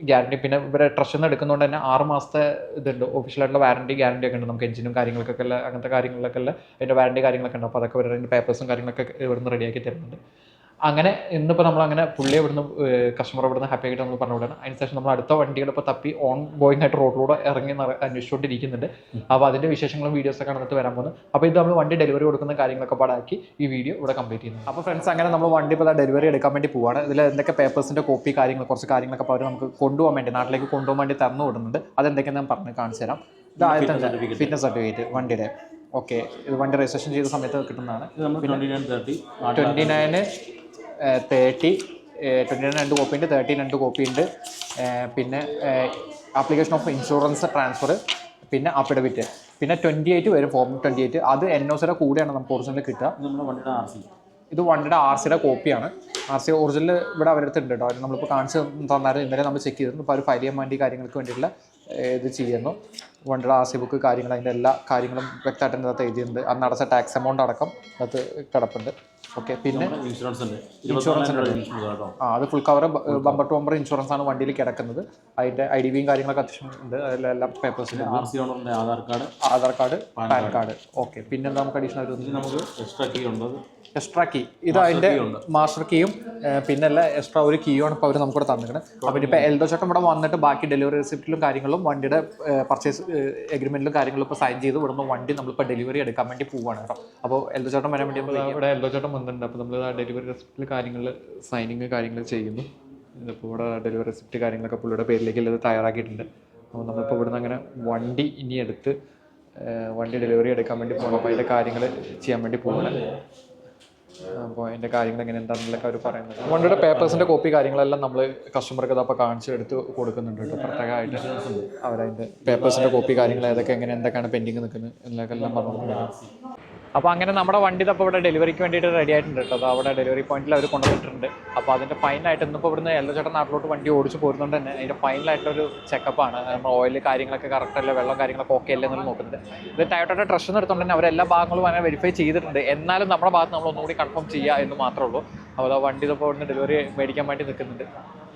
ഗ്യാരണ്ടി പിന്നെ ഇവരെ ട്രസ്റ്റിൽ നിന്ന് എടുക്കുന്നതുകൊണ്ട് തന്നെ ആറ് മാസത്തെ ഇതുണ്ട്. ഒഫീഷ്യലായിട്ടുള്ള വാറണ്ടി ഗ്യാരണ്ടി ഒക്കെ ഉണ്ട്. നമുക്ക് എഞ്ചിനും കാര്യങ്ങൾക്കൊക്കെ ഉള്ള അങ്ങനത്തെ കാര്യങ്ങളിലൊക്കെ ഉള്ള അതിന്റെ വാറണ്ടി കാര്യങ്ങളൊക്കെ ഉണ്ട്. അപ്പോൾ അതൊക്കെ ഇവരുടെ പേപ്പേഴ്സും കാര്യങ്ങളൊക്കെ ഇവിടുന്ന് റെഡിയാക്കി തരുന്നുണ്ട്. അങ്ങനെ ഇന്നിപ്പോൾ നമ്മൾ അങ്ങനെ പുള്ളിയെ ഇവിടുന്ന് കസ്റ്റമർ ഇവിടുന്ന് ഹാപ്പി ആയിട്ട് നമ്മൾ പറഞ്ഞു വിടണം അതിനുശേഷം നമ്മൾ അടുത്ത വണ്ടികൾ ഇപ്പോൾ തപ്പി ഓൺ ഗോയിങ് ആയിട്ട് റോഡിലൂടെ ഇറങ്ങി അന്വേഷിച്ചുകൊണ്ടിരിക്കുന്നുണ്ട് അപ്പോൾ അതിന്റെ വിശേഷങ്ങളും വീഡിയോസൊക്കെ നടന്നിട്ട് വരാൻ പോകുന്നു. അപ്പോൾ ഇത് നമ്മൾ വണ്ടി ഡെലിവറി കൊടുക്കുന്ന കാര്യങ്ങളൊക്കെ പാടാക്കി ഈ വീഡിയോ ഇവിടെ കംപ്ലീറ്റ് ചെയ്യുന്നു. അപ്പോൾ ഫ്രണ്ട്സ് അങ്ങനെ നമ്മൾ വണ്ടി ഇപ്പോൾ ഡെലിവറി എടുക്കാൻ വേണ്ടി പോവാണ്. ഇതിൽ എന്തൊക്കെ പേപ്പേഴ്സിന്റെ കോപ്പി കാര്യങ്ങൾ കുറച്ച് കാര്യങ്ങളൊക്കെ അവർ നമുക്ക് കൊണ്ടുപോകാൻ വേണ്ടി നാട്ടിലേക്ക് കൊണ്ടുപോകാൻ വേണ്ടി തന്നു വിടുന്നുണ്ട്. അതെന്തൊക്കെയാണ് ഞാൻ പറഞ്ഞ് കാണിച്ചു തരാം. ഇതായത് ഫിറ്റ്നസ് സർട്ടിഫിക്കറ്റ് വണ്ടിയുടെ. ഓക്കെ. ഇത് വണ്ടി രജിസ്ട്രേഷൻ ചെയ്ത സമയത്ത് കിട്ടുന്നതാണ്. ട്വന്റി നയൻ തേർട്ടി ട്വന്റി നയന് തേർട്ടി ട്വന്റി നയൻ രണ്ട് കോപ്പി ഉണ്ട് തേർട്ടി രണ്ട് കോപ്പി ഉണ്ട്. പിന്നെ ആപ്ലിക്കേഷൻ ഓഫ് ഇൻഷുറൻസ് ട്രാൻസ്ഫർ പിന്നെ അഫിഡവിറ്റ് പിന്നെ ട്വന്റി എയ്റ്റ് വരും ഫോം ട്വന്റി എയ്റ്റ് അത് എൻ ഒ സിയുടെ കൂടെയാണ് നമുക്ക് ഒറിജിനൽ കിട്ടുക. ഇത് വണ്ടിയുടെ ആർ സി ഇത് വണ്ടിയുടെ ആർ സിയുടെ കോപ്പിയാണ് ആർ സി ഒറിജിനൽ ഇവിടെ അവരുടെ ഉണ്ട് കേട്ടോ. അവർ നമ്മളിപ്പോൾ കാണിച്ച് തന്നാലും ഇന്നലെ നമ്മൾ ചെക്ക് ചെയ്തിരുന്നു. ഇപ്പോൾ അവർ ഫയൽ ചെയ്യാൻ വേണ്ടി കാര്യങ്ങൾക്ക് വേണ്ടിയിട്ടുള്ള ഇത് ചെയ്യുന്നു. വണ്ടിയുടെ ആർ സി ബുക്ക് കാര്യങ്ങൾ അതിന്റെ എല്ലാ കാര്യങ്ങളും വ്യക്തമായിട്ട് അതിനകത്ത് എഴുതിയിട്ടുണ്ട്. അന്ന് അടച്ച ടാക്സ് എമൗണ്ട് അടക്കം അത് കിടപ്പുണ്ട്. ഓക്കെ പിന്നെ ഇൻഷുറൻസ് ഉണ്ട്. ഇൻഷുറൻസ്. ആ അത് full cover bumper to bumper insurance ആണ് വണ്ടിയിൽ കിടക്കുന്നത്. അതിന്റെ ഐ ഡി ബിയും കാര്യങ്ങളൊക്കെ അത്യാവശ്യം ഉണ്ട്. അതിലെല്ലാം പേപ്പേഴ്സിൽ Aadhaar card Aadhaar card PAN card. Okay പിന്നെന്താ നമുക്ക് അഡീഷണൽ നമുക്ക് എക്സ്ട്രാ കീ ഉണ്ട്. എക്സ്ട്രാ കീ ഇത് അതിന്റെ മാസ്റ്റർ കീയും പിന്നെ അല്ല എക്സ്ട്രാ ഒരു കീയാണ് ഇപ്പോൾ അവർ നമുക്കിവിടെ തന്നിരിക്കുന്നത് അപ്പോൾ ഇനിയിപ്പോൾ എൽദോ ചേട്ടൻ ഇവിടെ വന്നിട്ട് ബാക്കി ഡെലിവറി റെസിപ്റ്റിലും കാര്യങ്ങളും വണ്ടിയുടെ പർച്ചേസ് എഗ്രിമെന്റിലും കാര്യങ്ങളും ഇപ്പോൾ സൈൻ ചെയ്ത് ഇവിടുന്ന് വണ്ടി നമ്മളിപ്പോൾ ഡെലിവറി എടുക്കാൻ വേണ്ടി പോവുകയാണ് കേട്ടോ. അപ്പോൾ എൽദോ ചേട്ടൻ വരാൻ വേണ്ടി ഇവിടെ എൽദോ ചേട്ടൻ വന്നിട്ടുണ്ട്. അപ്പോൾ നമ്മൾ ഡെലിവറി റെസിപ്റ്റിൽ കാര്യങ്ങൾ സൈനിങ് കാര്യങ്ങൾ ചെയ്യുന്നു. ഇതിപ്പോൾ ഇവിടെ ഡെലിവറി റെസിപ്റ്റ് കാര്യങ്ങളൊക്കെ പുള്ളിയുടെ പേരിലേക്ക് ഇത് തയ്യാറാക്കിയിട്ടുണ്ട്. അപ്പോൾ നമ്മളിപ്പോൾ ഇവിടുന്ന് അങ്ങനെ വണ്ടി ഇനി എടുത്ത് വണ്ടി ഡെലിവറി എടുക്കാൻ വേണ്ടി പോകണം അപ്പോൾ അതിന്റെ കാര്യങ്ങൾ ചെയ്യാൻ വേണ്ടി പോകണം അപ്പോൾ അതിന്റെ കാര്യങ്ങൾ എങ്ങനെ എന്താണെന്നൊക്കെ അവർ പറയുന്നത്. വണ്ടിയുടെ പേപ്പേഴ്സിന്റെ കോപ്പി കാര്യങ്ങളെല്ലാം നമ്മൾ കസ്റ്റമർക്ക് അപ്പോൾ കാണിച്ചെടുത്ത് കൊടുക്കുന്നുണ്ട് കേട്ടോ. പ്രത്യേകമായിട്ട് അവരതിന്റെ പേപ്പേഴ്സിന്റെ കോപ്പി കാര്യങ്ങൾ ഏതൊക്കെ എങ്ങനെ എന്തൊക്കെയാണ് പെൻഡിങ് നിൽക്കുന്നത് എന്നൊക്കെ എല്ലാം പറഞ്ഞു അപ്പോൾ അങ്ങനെ നമ്മുടെ വണ്ടി അപ്പോൾ ഇവിടെ ഡെലിവറിക്ക് വേണ്ടിയിട്ട് റെഡി ആയിട്ടുണ്ട് കേട്ടോ. അത് അവിടെ ഡെലിവറി പോയിന്റിൽ അവർ കൊണ്ടുവന്നിട്ടുണ്ട്. അപ്പോൾ അതിന്റെ ഫൈനായിട്ട് ഇന്നിപ്പോൾ ഇവിടുന്ന് എല്ലാ ചേട്ടൻ നാട്ടിലോട്ട് വണ്ടി ഓടിച്ച് പോരുന്നുണ്ട് തന്നെ അതിന്റെ ഫൈനലായിട്ടൊരു ചെക്കപ്പാണ് നമ്മൾ ഓയിൽ കാര്യങ്ങളൊക്കെ കറക്റ്റ് അല്ലേ വെള്ളം കാര്യങ്ങളൊക്കെ ഓക്കെ അല്ലേ എന്നുള്ള നോക്കുന്നത്. ഇത് ടയോട്ടയുടെ ട്രസ്റ്റ് എടുത്തുകൊണ്ട് തന്നെ അവരെല്ലാ ഭാഗങ്ങളും അങ്ങനെ വെരിഫൈ ചെയ്തിട്ടുണ്ട്. എന്നാലും നമ്മുടെ ഭാഗത്ത് നമ്മൾ ഒന്നുകൂടി കൺഫേം ചെയ്യുക എന്ന് മാത്രമേ ഉള്ളൂ. അപ്പോൾ ആ വണ്ടി ഇപ്പോൾ ഇവിടുന്ന് ഡെലിവറി മേടിക്കാൻ വേണ്ടി നിൽക്കുന്നുണ്ട്.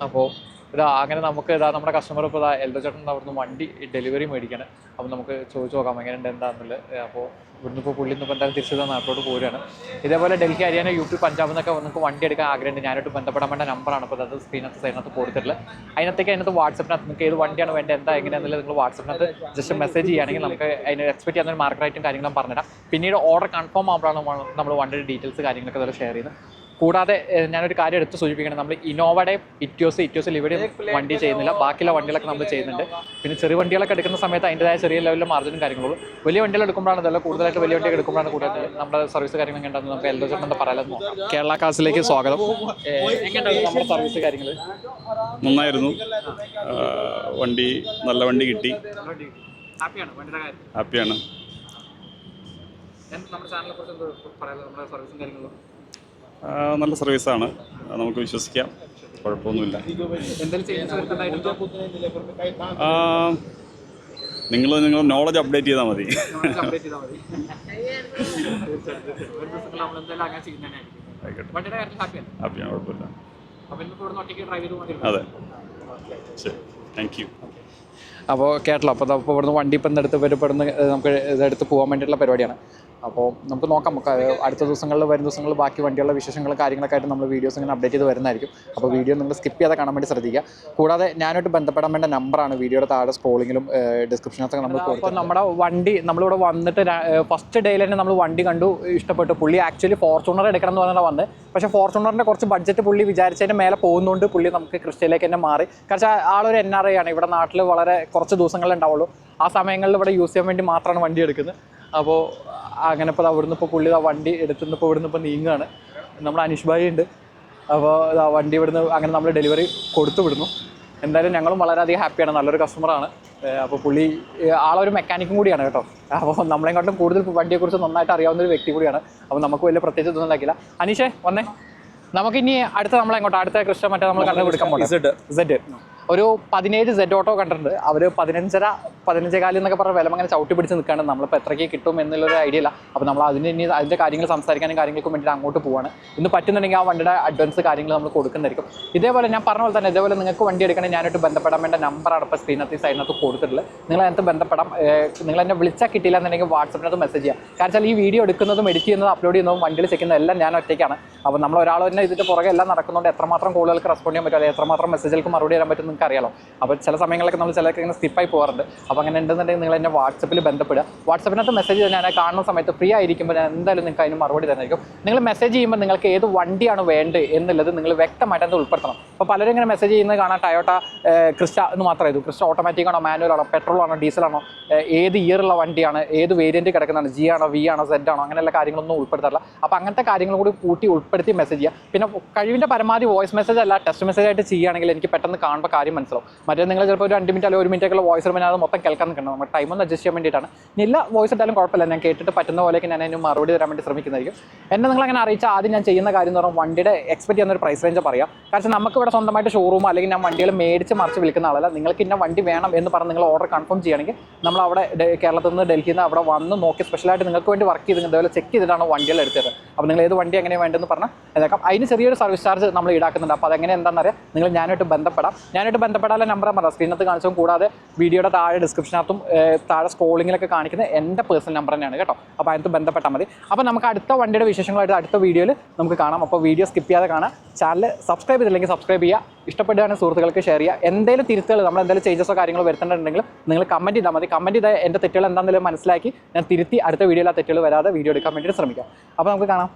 അപ്പോൾ ഇതാ അങ്ങനെ നമുക്ക് ഇതാ നമ്മുടെ കസ്റ്റമർ ഇപ്പോൾ ഇതാ എൽദോ ചേട്ടൻ അവിടുന്ന് വണ്ടി ഡെലിവറി മേടിക്കണം. അപ്പോൾ നമുക്ക് ചോദിച്ചു നോക്കാം എങ്ങനെയുണ്ട് എന്താണെന്നുള്ളത് അപ്പോൾ ഇവിടുന്ന് ഇപ്പോൾ പുള്ളി ഇപ്പോൾ എന്തായാലും തിരിച്ചു നാട്ടിലോട്ട് പോരുകയാണ് ഇതേപോലെ ഡൽഹി ഹരിയാന യു പി പഞ്ചാബിൽ നിന്നൊക്കെ നിങ്ങൾക്ക് വണ്ടി എടുക്കാൻ ആഗ്രഹമുണ്ട്. ഞാനായിട്ട് ബന്ധപ്പെടാൻ വേണ്ട നമ്പറാണ് അപ്പോൾ അത് സ്ക്രീനകത്ത് സൈനകത്ത് കൊടുത്തിട്ടുള്ളത്. അതിനകത്തേക്ക് അതിനകത്ത് വാട്സപ്പിനകത്ത് നിങ്ങൾക്ക് ഏത് വണ്ടിയാണ് വേണ്ടത് എന്താ എങ്ങനെയാണെന്നുള്ളത് നിങ്ങൾ വാട്സപ്പിനകത്ത് ജസ്റ്റ് മെസ്സേജ് ചെയ്യുകയാണെങ്കിൽ നമുക്ക് അതിന് എക്സ്പെക്ട് ചെയ്യുന്ന റൈറ്റും കാര്യങ്ങളും പറഞ്ഞുതരാം. പിന്നീട് ഓർഡർ കൺഫേം ആകുമ്പോഴാണ് നമ്മൾ വണ്ടിയുടെ ഡീറ്റെയിൽസ് കാര്യങ്ങളൊക്കെ അതിൽ ഷെയർ ചെയ്യുന്നത്. കൂടാതെ ഞാനൊരു കാര്യം എടുത്ത് സൂചിപ്പിക്കണം. നമ്മൾ ഇനോവയുടെ ഇറ്റ്യോസ് ഇറ്റിയോസ് ഇവിടെയും വണ്ടി ചെയ്യുന്നില്ല. ബാക്കിയുള്ള വണ്ടികളൊക്കെ നമ്മൾ ചെയ്യുന്നുണ്ട്. പിന്നെ ചെറിയ വണ്ടികളൊക്കെ എടുക്കുന്ന സമയത്ത് അതിന്റെതായ ചെറിയ ലെവലിൽ മാർജിനും കാര്യങ്ങളും വലിയ വണ്ടികൾ എടുക്കുമ്പോഴാണ് ഇതെല്ലാം കൂടുതലായിട്ട് വലിയ വണ്ടികൾ എടുക്കുമ്പോഴാണ് കൂടുതൽ നമ്മുടെ സർവീസ് കാര്യങ്ങൾ ഉണ്ടാകുന്നത്. നമുക്ക് എല്ലോ ചേട്ടൻ എന്താ പറയാൻ നോക്കാം. കേരള കാസിലേക്ക് സ്വാഗതം. എങ്ങനെയുണ്ടായിരുന്നു നമ്മുടെ സർവീസ് കാര്യങ്ങൾ നന്നായിരുന്നു. വണ്ടി നല്ല വണ്ടി കിട്ടി. ഹാപ്പിയാണ് വണ്ടിയുടെ കാര്യം. ഹാപ്പിയാണ് എന്ത് നമ്മുടെ ചാനലിനെ കുറിച്ച് പറയാനുള്ളത് നമ്മുടെ സർവീസും കാര്യങ്ങളും? നല്ല സർവീസാണ്. നമുക്ക് വിശ്വസിക്കാം. കുഴപ്പമൊന്നുമില്ല. നിങ്ങൾ നിങ്ങൾ നോളജ് അപ്ഡേറ്റ് ചെയ്താൽ മതി. അതെ. താങ്ക് യു അപ്പോൾ കേട്ടല്ലോ അപ്പോൾ അപ്പോൾ ഇവിടുന്ന് വണ്ടി ഇപ്പം എടുത്ത് വരുപ്പെടുന്ന നമുക്ക് ഇതെടുത്ത് പോകാൻ വേണ്ടിയിട്ടുള്ള പരിപാടിയാണ്. അപ്പോൾ നമുക്ക് നോക്കാം. നമുക്ക് അടുത്ത ദിവസങ്ങളിൽ വരും ദിവസങ്ങളിൽ ബാക്കി വണ്ടിയുള്ള വിശേഷങ്ങളും കാര്യങ്ങളൊക്കെ ആയിട്ട് നമ്മൾ വീഡിയോസ് ഇങ്ങനെ അപ്ഡേറ്റ് ചെയ്ത് വരുന്നതായിരിക്കും. അപ്പോൾ വീഡിയോ നിങ്ങൾ സ്കിപ്പ് ചെയ്യാതെ കാണാൻ വേണ്ടി ശ്രദ്ധിക്കുക. കൂടാതെ ഞാനായിട്ട് ബന്ധപ്പെടാൻ വേണ്ട നമ്പറാണ് വീഡിയോയുടെ താഴെ സ്ക്രോളിങ്ങിലും ഡിസ്ക്രിപ്ഷനകത്തൊക്കെ നമ്മൾ അപ്പോൾ നമ്മുടെ വണ്ടി നമ്മളിവിടെ വന്നിട്ട് ഫസ്റ്റ് ഡേയിൽ തന്നെ നമ്മൾ വണ്ടി കണ്ടു ഇഷ്ടപ്പെട്ടു. പുള്ളി ആക്ച്വലി ഫോർച്യൂണർ എടുക്കണം എന്ന് പറഞ്ഞാൽ വന്ന്. പക്ഷേ ഫോർച്യൂണറിന്റെ കുറച്ച് ബഡ്ജറ്റ് പുള്ളി വിചാരിച്ചതിന്റെ മേലെ പോകുന്നതുകൊണ്ട് പുള്ളി നമുക്ക് ക്രിസ്റ്റയിലേക്ക് തന്നെ മാറി. കാരണം ആളൊരു എൻ ആർ ഐ ആണ്. ഇവിടെ നാട്ടിൽ വളരെ കുറച്ച് ദിവസങ്ങളേ ഉണ്ടാവുള്ളൂ. ആ സമയങ്ങളിൽ ഇവിടെ യൂസ് ചെയ്യാൻ വേണ്ടി മാത്രമാണ് വണ്ടി എടുക്കുന്നത്. അപ്പോൾ അങ്ങനെ ഇപ്പോൾ അവിടുന്ന് ഇപ്പോൾ പുള്ളി ആ വണ്ടി എടുത്തുനിന്ന് ഇപ്പോൾ ഇവിടുന്ന് ഇപ്പോൾ നീങ്ങുകയാണ് നമ്മൾ അനീഷ് ഭായി ഉണ്ട്. അപ്പോൾ ആ വണ്ടി ഇവിടുന്ന് അങ്ങനെ നമ്മൾ ഡെലിവറി കൊടുത്തു വിടുന്നു. എന്തായാലും ഞങ്ങളും വളരെയധികം ഹാപ്പിയാണ് നല്ലൊരു കസ്റ്റമറാണ് അപ്പോൾ പുള്ളി ആളൊരു മെക്കാനിക്കും കൂടിയാണ് കേട്ടോ. അപ്പോൾ നമ്മളെക്കാട്ടും കൂടുതൽ വണ്ടിയെക്കുറിച്ച് നന്നായിട്ട് അറിയാവുന്ന ഒരു വ്യക്തി കൂടിയാണ്. അപ്പോൾ നമുക്ക് വലിയ പ്രത്യേകിച്ച് ഇതൊന്നും ഉണ്ടാക്കില്ല അനീഷേ വന്നേ. നമുക്കിനി അടുത്ത നമ്മളെങ്ങോട്ട്? അടുത്ത കൃഷ്ണ മറ്റേ നമ്മൾ കണ്ടുപിടിക്കാൻ പോകണം സെഡ് ഒരു പതിനേഴ് സെറ്റ് ഓട്ടോ കണ്ടിട്ടുണ്ട്. അവർ പതിനഞ്ചര പതിനഞ്ചേ എന്നൊക്കെ പറഞ്ഞ വില അങ്ങനെ ചവിട്ടി പിടിച്ച് നിൽക്കുകയാണ് നമ്മളിപ്പോൾ എത്രയ്ക്ക് കിട്ടും എന്നുള്ളൊരു ഐഡിയ ഇല്ല. അപ്പോൾ നമ്മൾ അതിന് ഇനി അതിന്റെ കാര്യങ്ങൾ സംസാരിക്കാനും കാര്യങ്ങൾക്കും വേണ്ടിയിട്ട് അങ്ങോട്ട് പോവാണ്. ഇന്ന് പറ്റുന്നുണ്ടെങ്കിൽ ആ വണ്ടിയുടെ അഡ്വാൻസ് കാര്യങ്ങൾ നമ്മൾ കൊടുക്കുന്നതായിരിക്കും. ഇതേപോലെ ഞാൻ പറഞ്ഞ പോലെ തന്നെ ഇതേപോലെ നിങ്ങൾക്ക് വണ്ടി എടുക്കണമെങ്കിൽ ഞാനായിട്ട് ബന്ധപ്പെടാൻ വേണ്ട നമ്പറാണ് ഇപ്പോൾ സ്ക്രീനകത്ത് സൈഡിനകത്ത് കൊടുത്തിട്ടുള്ളത്. നിങ്ങൾ അതിനകത്ത് ബന്ധപ്പെടാം. നിങ്ങൾ എന്നെ വിളിച്ചാൽ കിട്ടിയില്ല എന്നുണ്ടെങ്കിൽ വാട്സപ്പിനകത്ത് മെസ്സേജ് ചെയ്യാം. കാരണം വെച്ചാൽ ഈ വീഡിയോ എടുക്കുന്നതും എഡിറ്റ് ചെയ്യുന്നതും അപ്ലോഡ് ചെയ്യുന്നതും വണ്ടിയിൽ ചെക്കുന്നതും എല്ലാം ഞാൻ ഒറ്റയ്ക്കാണ്. അപ്പോൾ നമ്മൾ ഒരാൾ തന്നെ ഇതിന്റെ പുറകെ എല്ലാം നടക്കുന്നതുകൊണ്ട് എത്രമാത്രം കോളുകൾക്ക് റെസ്പോണ്ട് ചെയ്യാൻ പറ്റും അല്ലെങ്കിൽ എത്രമാത്രം മെസ്സേജുകൾക്ക് മറുപടി തരാൻ പറ്റും നിങ്ങൾക്ക് അറിയാലോ അപ്പോൾ ചില സമയങ്ങളിലൊക്കെ നമ്മൾ ചിലർക്ക് ഇങ്ങനെ സ്കിപ്പായി പോകാറുണ്ട്. അപ്പോൾ അങ്ങനെ ഉണ്ടെന്നുണ്ടെങ്കിൽ നിങ്ങൾ എന്നെ വാട്സപ്പിൽ ബന്ധപ്പെടുക. വാട്സപ്പിനകത്ത് മെസ്സേജ് ഞാൻ കാണുന്ന സമയത്ത് ഫ്രീ ആയിരിക്കുമ്പോൾ ഞാൻ എന്തായാലും നിങ്ങൾക്ക് അതിന് മറുപടി തന്നെയായിരിക്കും നിങ്ങൾ മെസ്സേജ് ചെയ്യുമ്പോൾ നിങ്ങൾക്ക് ഏത് വണ്ടിയാണ് വേണ്ടത് എന്നുള്ളത് നിങ്ങൾ വ്യക്തമായിട്ട് അത് ഉൾപ്പെടുത്തണം. അപ്പോൾ പലരും ഇങ്ങനെ മെസ്സേജ് ചെയ്യുന്നത് കാണാൻ ടയോട്ട ക്രിസ്റ്റ എന്ന് മാത്രമേ ഇത് ക്രിസ്റ്റ ഓട്ടോമാറ്റിക് ആണോ മാനുവൽ ആണോ പെട്രോൾ ആണോ ഡീസൽ ആണോ ഏത് ഇയറുള്ള വണ്ടിയാണ് ഏത് വേരിയന്റ് കിടക്കുന്നതാണ് ജി ആണോ വി ആണോ സെഡ് ആണോ അങ്ങനെയുള്ള കാര്യങ്ങളൊന്നും ഉൾപ്പെടുത്താറില്ല. അപ്പോൾ അങ്ങനത്തെ കാര്യങ്ങളും കൂടി കൂട്ടി ഉൾപ്പെടുത്തി മെസ്സേജ് ചെയ്യുക. പിന്നെ കഴിവിന്റെ പരമാവധി വോയിസ് മെസ്സേജ് അല്ല ടെക്സ്റ്റ് മെസ്സേജ് ആയിട്ട് ചെയ്യുകയാണെങ്കിൽ എനിക്ക് പെട്ടെന്ന് കാണുമ്പോൾ കാര്യം മനസ്സിലാവും. മറ്റേ നിങ്ങൾ ചിലപ്പോൾ ഒരു രണ്ട് മിനിറ്റ് അല്ലെങ്കിൽ ഒരു മിനിറ്റ് ഒക്കെ വോയിസ് ഇടുമ്പോൾ മൊത്തം കേൾക്കാൻ നിൽക്കണം. നമ്മൾ ടൈം ഒന്ന് അഡ്ജസ്റ്റ് ചെയ്യാൻ വേണ്ടിയിട്ടാണ്. ഇല്ല വോയിസ് ഇട്ടാലും കുഴപ്പമില്ല. ഞാൻ കേട്ടിട്ട് പറ്റുന്ന പോലെയൊക്കെ ഞാൻ അതിന് മറുപടി തരാൻ വേണ്ടി ശ്രമിക്കുന്നതായിരിക്കും. എന്നെ നിങ്ങൾ അങ്ങനെ അറിയിച്ചാൽ ആദ്യം ഞാൻ ചെയ്യുന്ന കാര്യം എന്ന് പറഞ്ഞാൽ വണ്ടിയുടെ എക്സ്പെക്ട് ചെയ്യുന്ന ഒരു പ്രൈസ് റേഞ്ച് പറയാം. കാരണം നമുക്ക് ഇവിടെ സ്വന്തമായിട്ട് ഷോറൂം അല്ലെങ്കിൽ ഞാൻ വണ്ടികൾ മേടിച്ച് മറിച്ച് വിൽക്കുന്ന ആളല്ല. നിങ്ങൾക്ക് ഇന്ന വണ്ടി വേണം എന്ന് പറഞ്ഞ് നിങ്ങൾ ഓർഡർ കൺഫേം ചെയ്യുകയാണെങ്കിൽ നമ്മൾ അവിടെ കേരളത്തിൽ നിന്ന് ഡൽഹിയിൽ നിന്ന് അവിടെ വന്ന് നോക്കി സ്പെഷ്യലായിട്ട് നിങ്ങൾക്ക് വേണ്ടി വർക്ക് ചെയ്ത് ഇതുപോലെ ചെക്ക് ചെയ്തിട്ടാണ് വണ്ടികൾ എടുത്തത്. അപ്പോൾ നിങ്ങൾ ഏത് വണ്ടി എങ്ങനെയാണ് വേണ്ടതെന്ന് പറഞ്ഞാൽ അതിന് ചെറിയൊരു സർവീസ് ചാർജ് നമ്മൾ ഈടാക്കുന്നുണ്ട്. അപ്പോൾ അതെങ്ങനെ എന്താണെന്ന് അറിയാം. നിങ്ങൾ ഞാനായിട്ട് ബന്ധപ്പെടാം. ഞാനായിട്ട് ബന്ധപ്പെടാനുള്ള നമ്പർ പറയാം സ്ക്രീനകത്ത് കാണിച്ചും കൂടാതെ വീഡിയോയുടെ താഴെ ഡിസ്ക്രിപ്ഷനകത്തും താഴെ സ്ക്രോളിങ്ങിലൊക്കെ കാണിക്കുന്ന എന്റെ പേഴ്സണൽ നമ്പർ തന്നെയാണ് കേട്ടോ. അപ്പോൾ അതിനകത്ത് ബന്ധപ്പെട്ടാൽ മതി. അപ്പോൾ നമുക്ക് അടുത്ത വണ്ടിയുടെ വിശേഷങ്ങളായിട്ട് അടുത്ത വീഡിയോയിൽ നമുക്ക് കാണാം. അപ്പോൾ വീഡിയോ സ്കിപ്പ് ചെയ്യാതെ കാണാം. ചാനൽ സബ്സ്ക്രൈബ് ചെയ്തില്ലെങ്കിൽ സബ്സ്ക്രൈബ് ചെയ്യുക. ഇഷ്ടപ്പെടുകയാണെങ്കിൽ സുഹൃത്തുക്കൾക്ക് ഷെയർ ചെയ്യുക. എന്തെങ്കിലും തിരുത്തുകൾ നമ്മൾ എന്തെങ്കിലും ചേഞ്ചസോ കാര്യങ്ങളോ വരുത്തേണ്ടതുണ്ടെങ്കിൽ നിങ്ങൾ കമന്റ് ചെയ്താൽ മതി. കമന്റ് ചെയ്താൽ എന്റെ തെറ്റുകൾ എന്താണെങ്കിലും മനസ്സിലാക്കി ഞാൻ തിരുത്തി അടുത്ത വീഡിയോയിൽ ആ തെറ്റുകൾ വരാതെ വീഡിയോ എടുക്കാൻ വേണ്ടിയിട്ട് ശ്രമിക്കാം. അപ്പോൾ നമുക്ക് കാണാം.